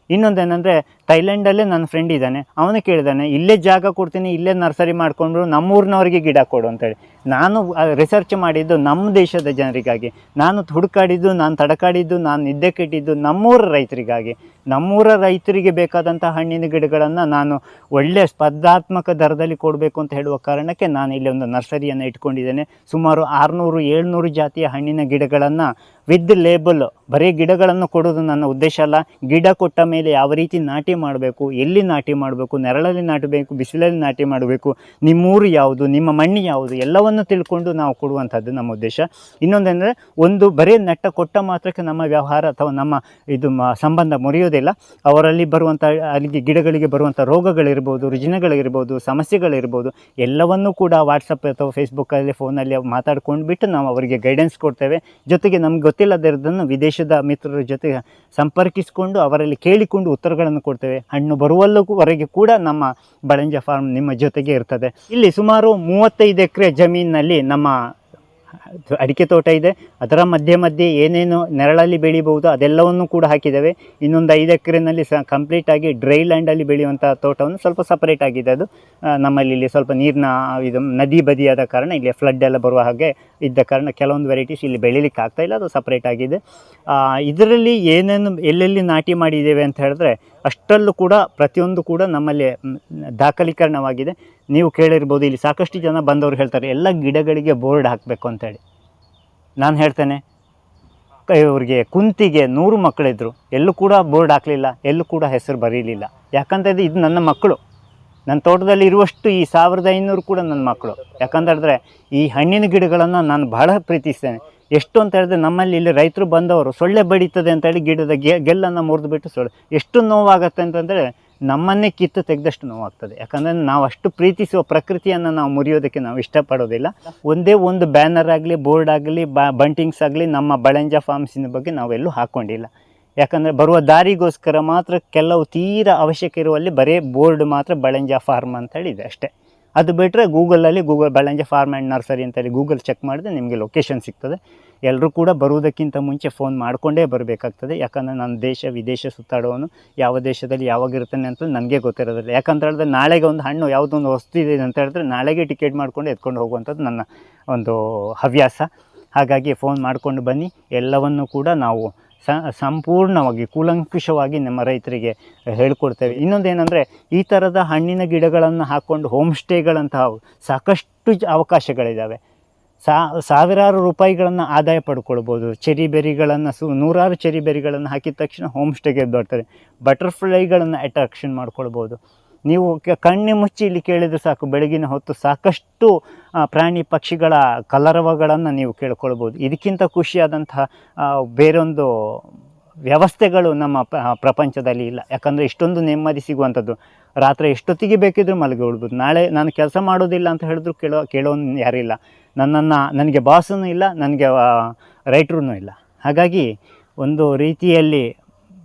A: ಇನ್ನೊಂದೇನೆಂದರೆ, ಥೈಲ್ಯಾಂಡಲ್ಲೇ ನನ್ನ ಫ್ರೆಂಡ್ ಇದ್ದಾನೆ. ಅವನು ಕೇಳಿದಾನೆ, ಇಲ್ಲೇ ಜಾಗ ಕೊಡ್ತೀನಿ, ಇಲ್ಲೇ ನರ್ಸರಿ ಮಾಡಿಕೊಂಡು ನಮ್ಮೂರಿನವರಿಗೆ ಗಿಡ ಕೊಡು ಅಂತೇಳಿ ನಾನು ರಿಸರ್ಚ್ ಮಾಡಿದ್ದು ನಮ್ಮ ದೇಶದ ಜನರಿಗಾಗಿ. ನಾನು ಹುಡುಕಾಡಿದ್ದು, ನಾನು ತಡಕಾಡಿದ್ದು, ನಾನು ನಿದ್ದೆ ಕೆಟ್ಟಿದ್ದು ನಮ್ಮೂರ ರೈತರಿಗಾಗಿ. ನಮ್ಮೂರ ರೈತರಿಗೆ ಬೇಕಾದಂಥ ಹಣ್ಣಿನ ಗಿಡಗಳನ್ನು ನಾನು ಒಳ್ಳೆಯ ಸ್ಪರ್ಧಾತ್ಮಕ ದರದಲ್ಲಿ ಕೊಡಬೇಕು ಅಂತ ಹೇಳುವ ಕಾರಣಕ್ಕೆ ನಾನು ಇಲ್ಲಿ ಒಂದು ನರ್ಸರಿಯನ್ನು ಇಟ್ಕೊಂಡಿದ್ದೇನೆ. ಸುಮಾರು ಆರುನೂರು, ಏಳ್ನೂರು ಜಾತಿಯ ಹಣ್ಣಿನ ಗಿಡಗಳನ್ನು ವಿದ್ ಲೇಬಲ್ ಬರೀ ಗಿಡಗಳನ್ನು ಕೊಡೋದು ನನ್ನ ಉದ್ದೇಶ ಅಲ್ಲ. ಗಿಡ ಕೊಟ್ಟ ಮೇಲೆ ಯಾವ ರೀತಿ ನಾಟಿ ಮಾಡಬೇಕು, ಎಲ್ಲಿ ನಾಟಿ ಮಾಡಬೇಕು, ನೆರಳಲ್ಲಿ ನಾಟಬೇಕು, ಬಿಸಿಲಲ್ಲಿ ನಾಟಿ ಮಾಡಬೇಕು, ನಿಮ್ಮೂರು ಯಾವುದು, ನಿಮ್ಮ ಮಣ್ಣು ಯಾವುದು, ಎಲ್ಲವನ್ನು ತಿಳ್ಕೊಂಡು ನಾವು ಕೊಡುವಂಥದ್ದು ನಮ್ಮ ಉದ್ದೇಶ. ಇನ್ನೊಂದೆಂದರೆ ಒಂದು ಬರೀ ನೆಟ್ಟ ಕೊಟ್ಟ ಮಾತ್ರಕ್ಕೆ ನಮ್ಮ ವ್ಯವಹಾರ ಅಥವಾ ನಮ್ಮ ಇದು ಸಂಬಂಧ ಮುರಿಯೋದಿಲ್ಲ. ಅವರಲ್ಲಿ ಬರುವಂಥ, ಅಲ್ಲಿಗೆ ಗಿಡಗಳಿಗೆ ಬರುವಂಥ ರೋಗಗಳಿರ್ಬೋದು, ರುಜಿನಗಳಿರ್ಬೋದು, ಸಮಸ್ಯೆಗಳಿರ್ಬೋದು, ಎಲ್ಲವನ್ನೂ ಕೂಡ ವಾಟ್ಸಪ್ ಅಥವಾ ಫೇಸ್ಬುಕ್ಕಲ್ಲಿ ಫೋನಲ್ಲಿ ಮಾತಾಡ್ಕೊಂಡು ಬಿಟ್ಟು ನಾವು ಅವರಿಗೆ ಗೈಡೆನ್ಸ್ ಕೊಡ್ತೇವೆ. ಜೊತೆಗೆ ನಮ್ಗೆ ಗೊತ್ತಿಲ್ಲದಿರೋದನ್ನು ವಿದೇಶದ ಮಿತ್ರರ ಜೊತೆ ಸಂಪರ್ಕಿಸಿಕೊಂಡು ಅವರಲ್ಲಿ ಕೇಳಿಕೊಂಡು ಉತ್ತರಗಳನ್ನು ಕೊಡ್ತೇವೆ. ಹಣ್ಣು ಬರುವಲ್ಲವರೆಗೆ ಕೂಡ ನಮ್ಮ ಬಳಂಜ ಫಾರ್ಮ್ ನಿಮ್ಮ ಜೊತೆಗೆ ಇರ್ತದೆ. ಇಲ್ಲಿ ಸುಮಾರು ಮೂವತ್ತೈದು ಎಕರೆ ಜಮೀನಿನಲ್ಲಿ ನಮ್ಮ ಅಡಿಕೆ ತೋಟ ಇದೆ. ಅದರ ಮಧ್ಯೆ ಮಧ್ಯೆ ಏನೇನು ನೆರಳಲ್ಲಿ ಬೆಳಿಬಹುದು ಅದೆಲ್ಲವನ್ನು ಕೂಡ ಹಾಕಿದ್ದೇವೆ. ಇನ್ನೊಂದು ಐದು ಎಕರೆನಲ್ಲಿ ಸಹ ಕಂಪ್ಲೀಟಾಗಿ ಡ್ರೈ ಲ್ಯಾಂಡಲ್ಲಿ ಬೆಳೆಯುವಂಥ ತೋಟವನ್ನು ಸ್ವಲ್ಪ ಸಪ್ರೇಟ್ ಆಗಿದೆ ಅದು. ನಮ್ಮಲ್ಲಿ ಇಲ್ಲಿ ಸ್ವಲ್ಪ ನೀರಿನ ಇದು ನದಿ ಬದಿಯಾದ ಕಾರಣ ಇಲ್ಲಿ ಫ್ಲಡ್ ಎಲ್ಲ ಬರುವ ಹಾಗೆ ಇದ್ದ ಕಾರಣ ಕೆಲವೊಂದು ವೆರೈಟೀಸ್ ಇಲ್ಲಿ ಬೆಳೀಲಿಕ್ಕೆ ಆಗ್ತಾ ಇಲ್ಲ, ಅದು ಸಪ್ರೇಟ್ ಆಗಿದೆ. ಇದರಲ್ಲಿ ಏನೇನು ಎಲ್ಲೆಲ್ಲಿ ನಾಟಿ ಮಾಡಿದ್ದೇವೆ ಅಂತ ಹೇಳಿದ್ರೆ ಅಷ್ಟರಲ್ಲೂ ಕೂಡ ಪ್ರತಿಯೊಂದು ಕೂಡ ನಮ್ಮಲ್ಲಿ ದಾಖಲೀಕರಣವಾಗಿದೆ. ನೀವು ಕೇಳಿರ್ಬೋದು, ಇಲ್ಲಿ ಸಾಕಷ್ಟು ಜನ ಬಂದವರು ಹೇಳ್ತಾರೆ, ಎಲ್ಲ ಗಿಡಗಳಿಗೆ ಬೋರ್ಡ್ ಹಾಕಬೇಕು ಅಂತೇಳಿ. ನಾನು ಹೇಳ್ತೇನೆ ಇವ್ರಿಗೆ ಕುಂತಿಗೆ ನೂರು ಮಕ್ಕಳಿದ್ರು ಎಲ್ಲೂ ಕೂಡ ಬೋರ್ಡ್ ಹಾಕಲಿಲ್ಲ, ಎಲ್ಲೂ ಕೂಡ ಹೆಸರು ಬರೀಲಿಲ್ಲ. ಯಾಕಂತಂದರೆ ಇದು ನನ್ನ ಮಕ್ಕಳು. ನನ್ನ ತೋಟದಲ್ಲಿ ಇರುವಷ್ಟು ಈ ಸಾವಿರದ ಐನೂರು ಕೂಡ ನನ್ನ ಮಕ್ಕಳು. ಯಾಕಂತ ಹೇಳಿದ್ರೆ, ಈ ಹಣ್ಣಿನ ಗಿಡಗಳನ್ನು ನಾನು ಬಹಳ ಪ್ರೀತಿಸ್ತೇನೆ. ಎಷ್ಟು ಅಂತ ಹೇಳಿದ್ರೆ, ನಮ್ಮಲ್ಲಿ ಇಲ್ಲಿ ರೈತರು ಬಂದವರು, ಸೊಳ್ಳೆ ಬಡೀತದೆ ಅಂತೇಳಿ ಗಿಡದ ಗೆಲ್ಲನ್ನು ಮುರಿದು ಬಿಟ್ಟು ಸೊಳ್ಳೆ, ಎಷ್ಟು ನೋವಾಗತ್ತೆ ಅಂತಂದರೆ ನಮ್ಮನ್ನೇ ಕಿತ್ತು ತೆಗೆದಷ್ಟು ನೋವಾಗ್ತದೆ. ಯಾಕಂದರೆ ನಾವು ಅಷ್ಟು ಪ್ರೀತಿಸುವ ಪ್ರಕೃತಿಯನ್ನು ನಾವು ಮುರಿಯೋದಕ್ಕೆ ನಾವು ಇಷ್ಟಪಡೋದಿಲ್ಲ. ಒಂದೇ ಒಂದು ಬ್ಯಾನರ್ ಆಗಲಿ, ಬೋರ್ಡ್ ಆಗಲಿ, ಬಾ, ಬಂಟಿಂಗ್ಸ್ ಆಗಲಿ ನಮ್ಮ ಬಳಂಜ ಫಾರ್ಮ್ಸಿನ ಬಗ್ಗೆ ನಾವೆಲ್ಲೂ ಹಾಕ್ಕೊಂಡಿಲ್ಲ ಯಾಕಂದರೆ ಬರುವ ದಾರಿಗೋಸ್ಕರ ಮಾತ್ರ ಕೆಲವು ತೀರಾ ಅವಶ್ಯಕ ಇರುವಲ್ಲಿ ಬರೀ ಬೋರ್ಡ್ ಮಾತ್ರ ಬಳಂಜ ಫಾರ್ಮ್ ಅಂತೇಳಿ ಇದೆ ಅಷ್ಟೇ. ಅದು ಬಿಟ್ಟರೆ ಗೂಗಲಲ್ಲಿ Google Balanja farm and nursery ಅಂತೇಳಿ ಗೂಗಲ್ ಚೆಕ್ ಮಾಡಿದ್ರೆ ನಿಮಗೆ ಲೊಕೇಶನ್ ಸಿಗ್ತದೆ. ಎಲ್ಲರೂ ಕೂಡ ಬರುವುದಕ್ಕಿಂತ ಮುಂಚೆ ಫೋನ್ ಮಾಡಿಕೊಂಡೇ ಬರಬೇಕಾಗ್ತದೆ. ಯಾಕಂದರೆ ನಾನು ದೇಶ, ವಿದೇಶ ಸುತ್ತಾಡೋನು ಯಾವ ದೇಶದಲ್ಲಿ ಯಾವಾಗ ಇರ್ತಾನೆ ಅಂತ ನನಗೆ ಗೊತ್ತಿರೋದಿಲ್ಲ. ಯಾಕಂತ ಹೇಳಿದ್ರೆ ನಾಳೆಗೆ ಒಂದು ಹಣ್ಣು ಯಾವುದೋ ಒಂದು ವಸ್ತು ಇದೆ ಅಂತ ಹೇಳಿದ್ರೆ ನಾಳೆಗೆ ಟಿಕೆಟ್ ಮಾಡ್ಕೊಂಡು ಎತ್ಕೊಂಡು ಹೋಗುವಂಥದ್ದು ನನ್ನ ಒಂದು ಹವ್ಯಾಸ. ಹಾಗಾಗಿ ಫೋನ್ ಮಾಡಿಕೊಂಡು ಬನ್ನಿ. ಎಲ್ಲವನ್ನು ಕೂಡ ನಾವು ಸಂಪೂರ್ಣವಾಗಿ ಕೂಲಂಕುಷವಾಗಿ ನಮ್ಮ ರೈತರಿಗೆ ಹೇಳ್ಕೊಡ್ತೇವೆ. ಇನ್ನೊಂದೇನೆಂದರೆ ಈ ಥರದ ಹಣ್ಣಿನ ಗಿಡಗಳನ್ನು ಹಾಕ್ಕೊಂಡು ಹೋಮ್ ಸ್ಟೇಗಳಂತಹ ಸಾಕಷ್ಟು ಅವಕಾಶಗಳಿದ್ದಾವೆ. ಸಾ, ಸಾವಿರಾರು ರೂಪಾಯಿಗಳನ್ನು ಆದಾಯ ಪಡ್ಕೊಳ್ಬೋದು. ಚೆರಿ ಬೆರಿಗಳನ್ನು ಸು, ನೂರಾರು ಚೆರಿ ಬೆರಿಗಳನ್ನು ಹಾಕಿದ ತಕ್ಷಣ ಹೋಮ್ ಸ್ಟೇಗೆ ಬರ್ತಾರೆ ಬಟರ್ಫ್ಲೈಗಳನ್ನು ಅಟ್ರಾಕ್ಷನ್ ಮಾಡ್ಕೊಳ್ಬೋದು. ನೀವು ಕಣ್ಣು ಮುಚ್ಚಿ ಇಲ್ಲಿ ಕೇಳಿದರೆ ಸಾಕು, ಬೆಳಗಿನ ಹೊತ್ತು ಸಾಕಷ್ಟು ಪ್ರಾಣಿ ಪಕ್ಷಿಗಳ ಕಲರವಗಳನ್ನು ನೀವು ಕೇಳ್ಕೊಳ್ಬೋದು. ಇದಕ್ಕಿಂತ ಖುಷಿಯಾದಂತಹ ಬೇರೊಂದು ವ್ಯವಸ್ಥೆಗಳು ನಮ್ಮ ಪ್ರಪಂಚದಲ್ಲಿ ಇಲ್ಲ. ಯಾಕಂದರೆ ಇಷ್ಟೊಂದು ನೆಮ್ಮದಿ ಸಿಗುವಂಥದ್ದು. ರಾತ್ರಿ ಎಷ್ಟೊತ್ತಿಗೆ ಬೇಕಿದ್ದರೂ ಮಲಗಿ ಉಳ್ಬೋದು. ನಾಳೆ ನಾನು ಕೆಲಸ ಮಾಡೋದಿಲ್ಲ ಅಂತ ಹೇಳಿದ್ರು ಕೇಳೋ, ಕೇಳೋನು ಯಾರಿಲ್ಲ. ನನ್ನನ್ನು ನನಗೆ ಬಾಸೂ ಇಲ್ಲ ನನಗೆ ರೈಟ್ರೂ ಇಲ್ಲ. ಹಾಗಾಗಿ ಒಂದು ರೀತಿಯಲ್ಲಿ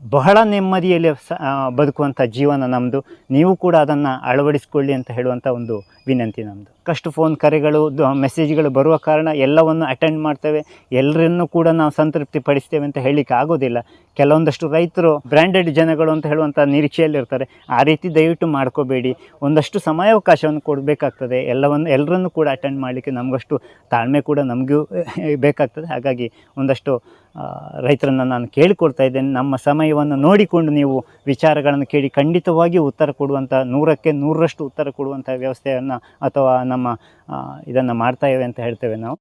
A: ಬಹಳ ನೆಮ್ಮದಿಯಲ್ಲಿ ಸ ಬದುಕುವಂಥ ಜೀವನ ನಮ್ಮದು ನೀವು ಕೂಡ ಅದನ್ನು ಅಳವಡಿಸ್ಕೊಳ್ಳಿ ಅಂತ ಹೇಳುವಂಥ ಒಂದು ವಿನಂತಿ ನಮ್ಮದು ಕಷ್ಟು ಫೋನ್ ಕರೆಗಳು ಮೆಸೇಜ್ಗಳು ಬರುವ ಕಾರಣ ಎಲ್ಲವನ್ನು ಅಟೆಂಡ್ ಮಾಡ್ತೇವೆ. ಎಲ್ಲರನ್ನೂ ಕೂಡ ನಾವು ಸಂತೃಪ್ತಿ ಪಡಿಸ್ತೇವೆ ಅಂತ ಹೇಳಲಿಕ್ಕೆ ಆಗೋದಿಲ್ಲ. ಕೆಲವೊಂದಷ್ಟು ರೈತರು ಬ್ರ್ಯಾಂಡೆಡ್ ಜನಗಳು ಅಂತ ಹೇಳುವಂಥ ನಿರೀಕ್ಷೆಯಲ್ಲಿರ್ತಾರೆ. ಆ ರೀತಿ ದಯವಿಟ್ಟು ಮಾಡ್ಕೋಬೇಡಿ. ಒಂದಷ್ಟು ಸಮಯಾವಕಾಶವನ್ನು ಕೊಡಬೇಕಾಗ್ತದೆ. ಎಲ್ಲವನ್ನು ಎಲ್ಲರನ್ನೂ ಕೂಡ ಅಟೆಂಡ್ ಮಾಡಲಿಕ್ಕೆ ನಮಗಷ್ಟು ತಾಳ್ಮೆ ಕೂಡ ನಮಗೂ, ಬೇಕಾಗ್ತದೆ. ಹಾಗಾಗಿ ಒಂದಷ್ಟು ರೈತರನ್ನು ನಾನು ಕೇಳಿಕೊಡ್ತಾ ಇದ್ದೇನೆ. ನಮ್ಮ ಸಮಯವನ್ನು ನೋಡಿಕೊಂಡು ನೀವು ವಿಚಾರಗಳನ್ನು ಕೇಳಿ ಖಂಡಿತವಾಗಿಯೂ ಉತ್ತರ ಕೊಡುವಂಥ, ನೂರಕ್ಕೆ ನೂರರಷ್ಟು ಉತ್ತರ ಕೊಡುವಂಥ ವ್ಯವಸ್ಥೆಯನ್ನು ಅಥವಾ ನಮ್ಮ ಇದನ್ನು ಮಾಡ್ತಾ ಅಂತ ಹೇಳ್ತೇವೆ ನಾವು.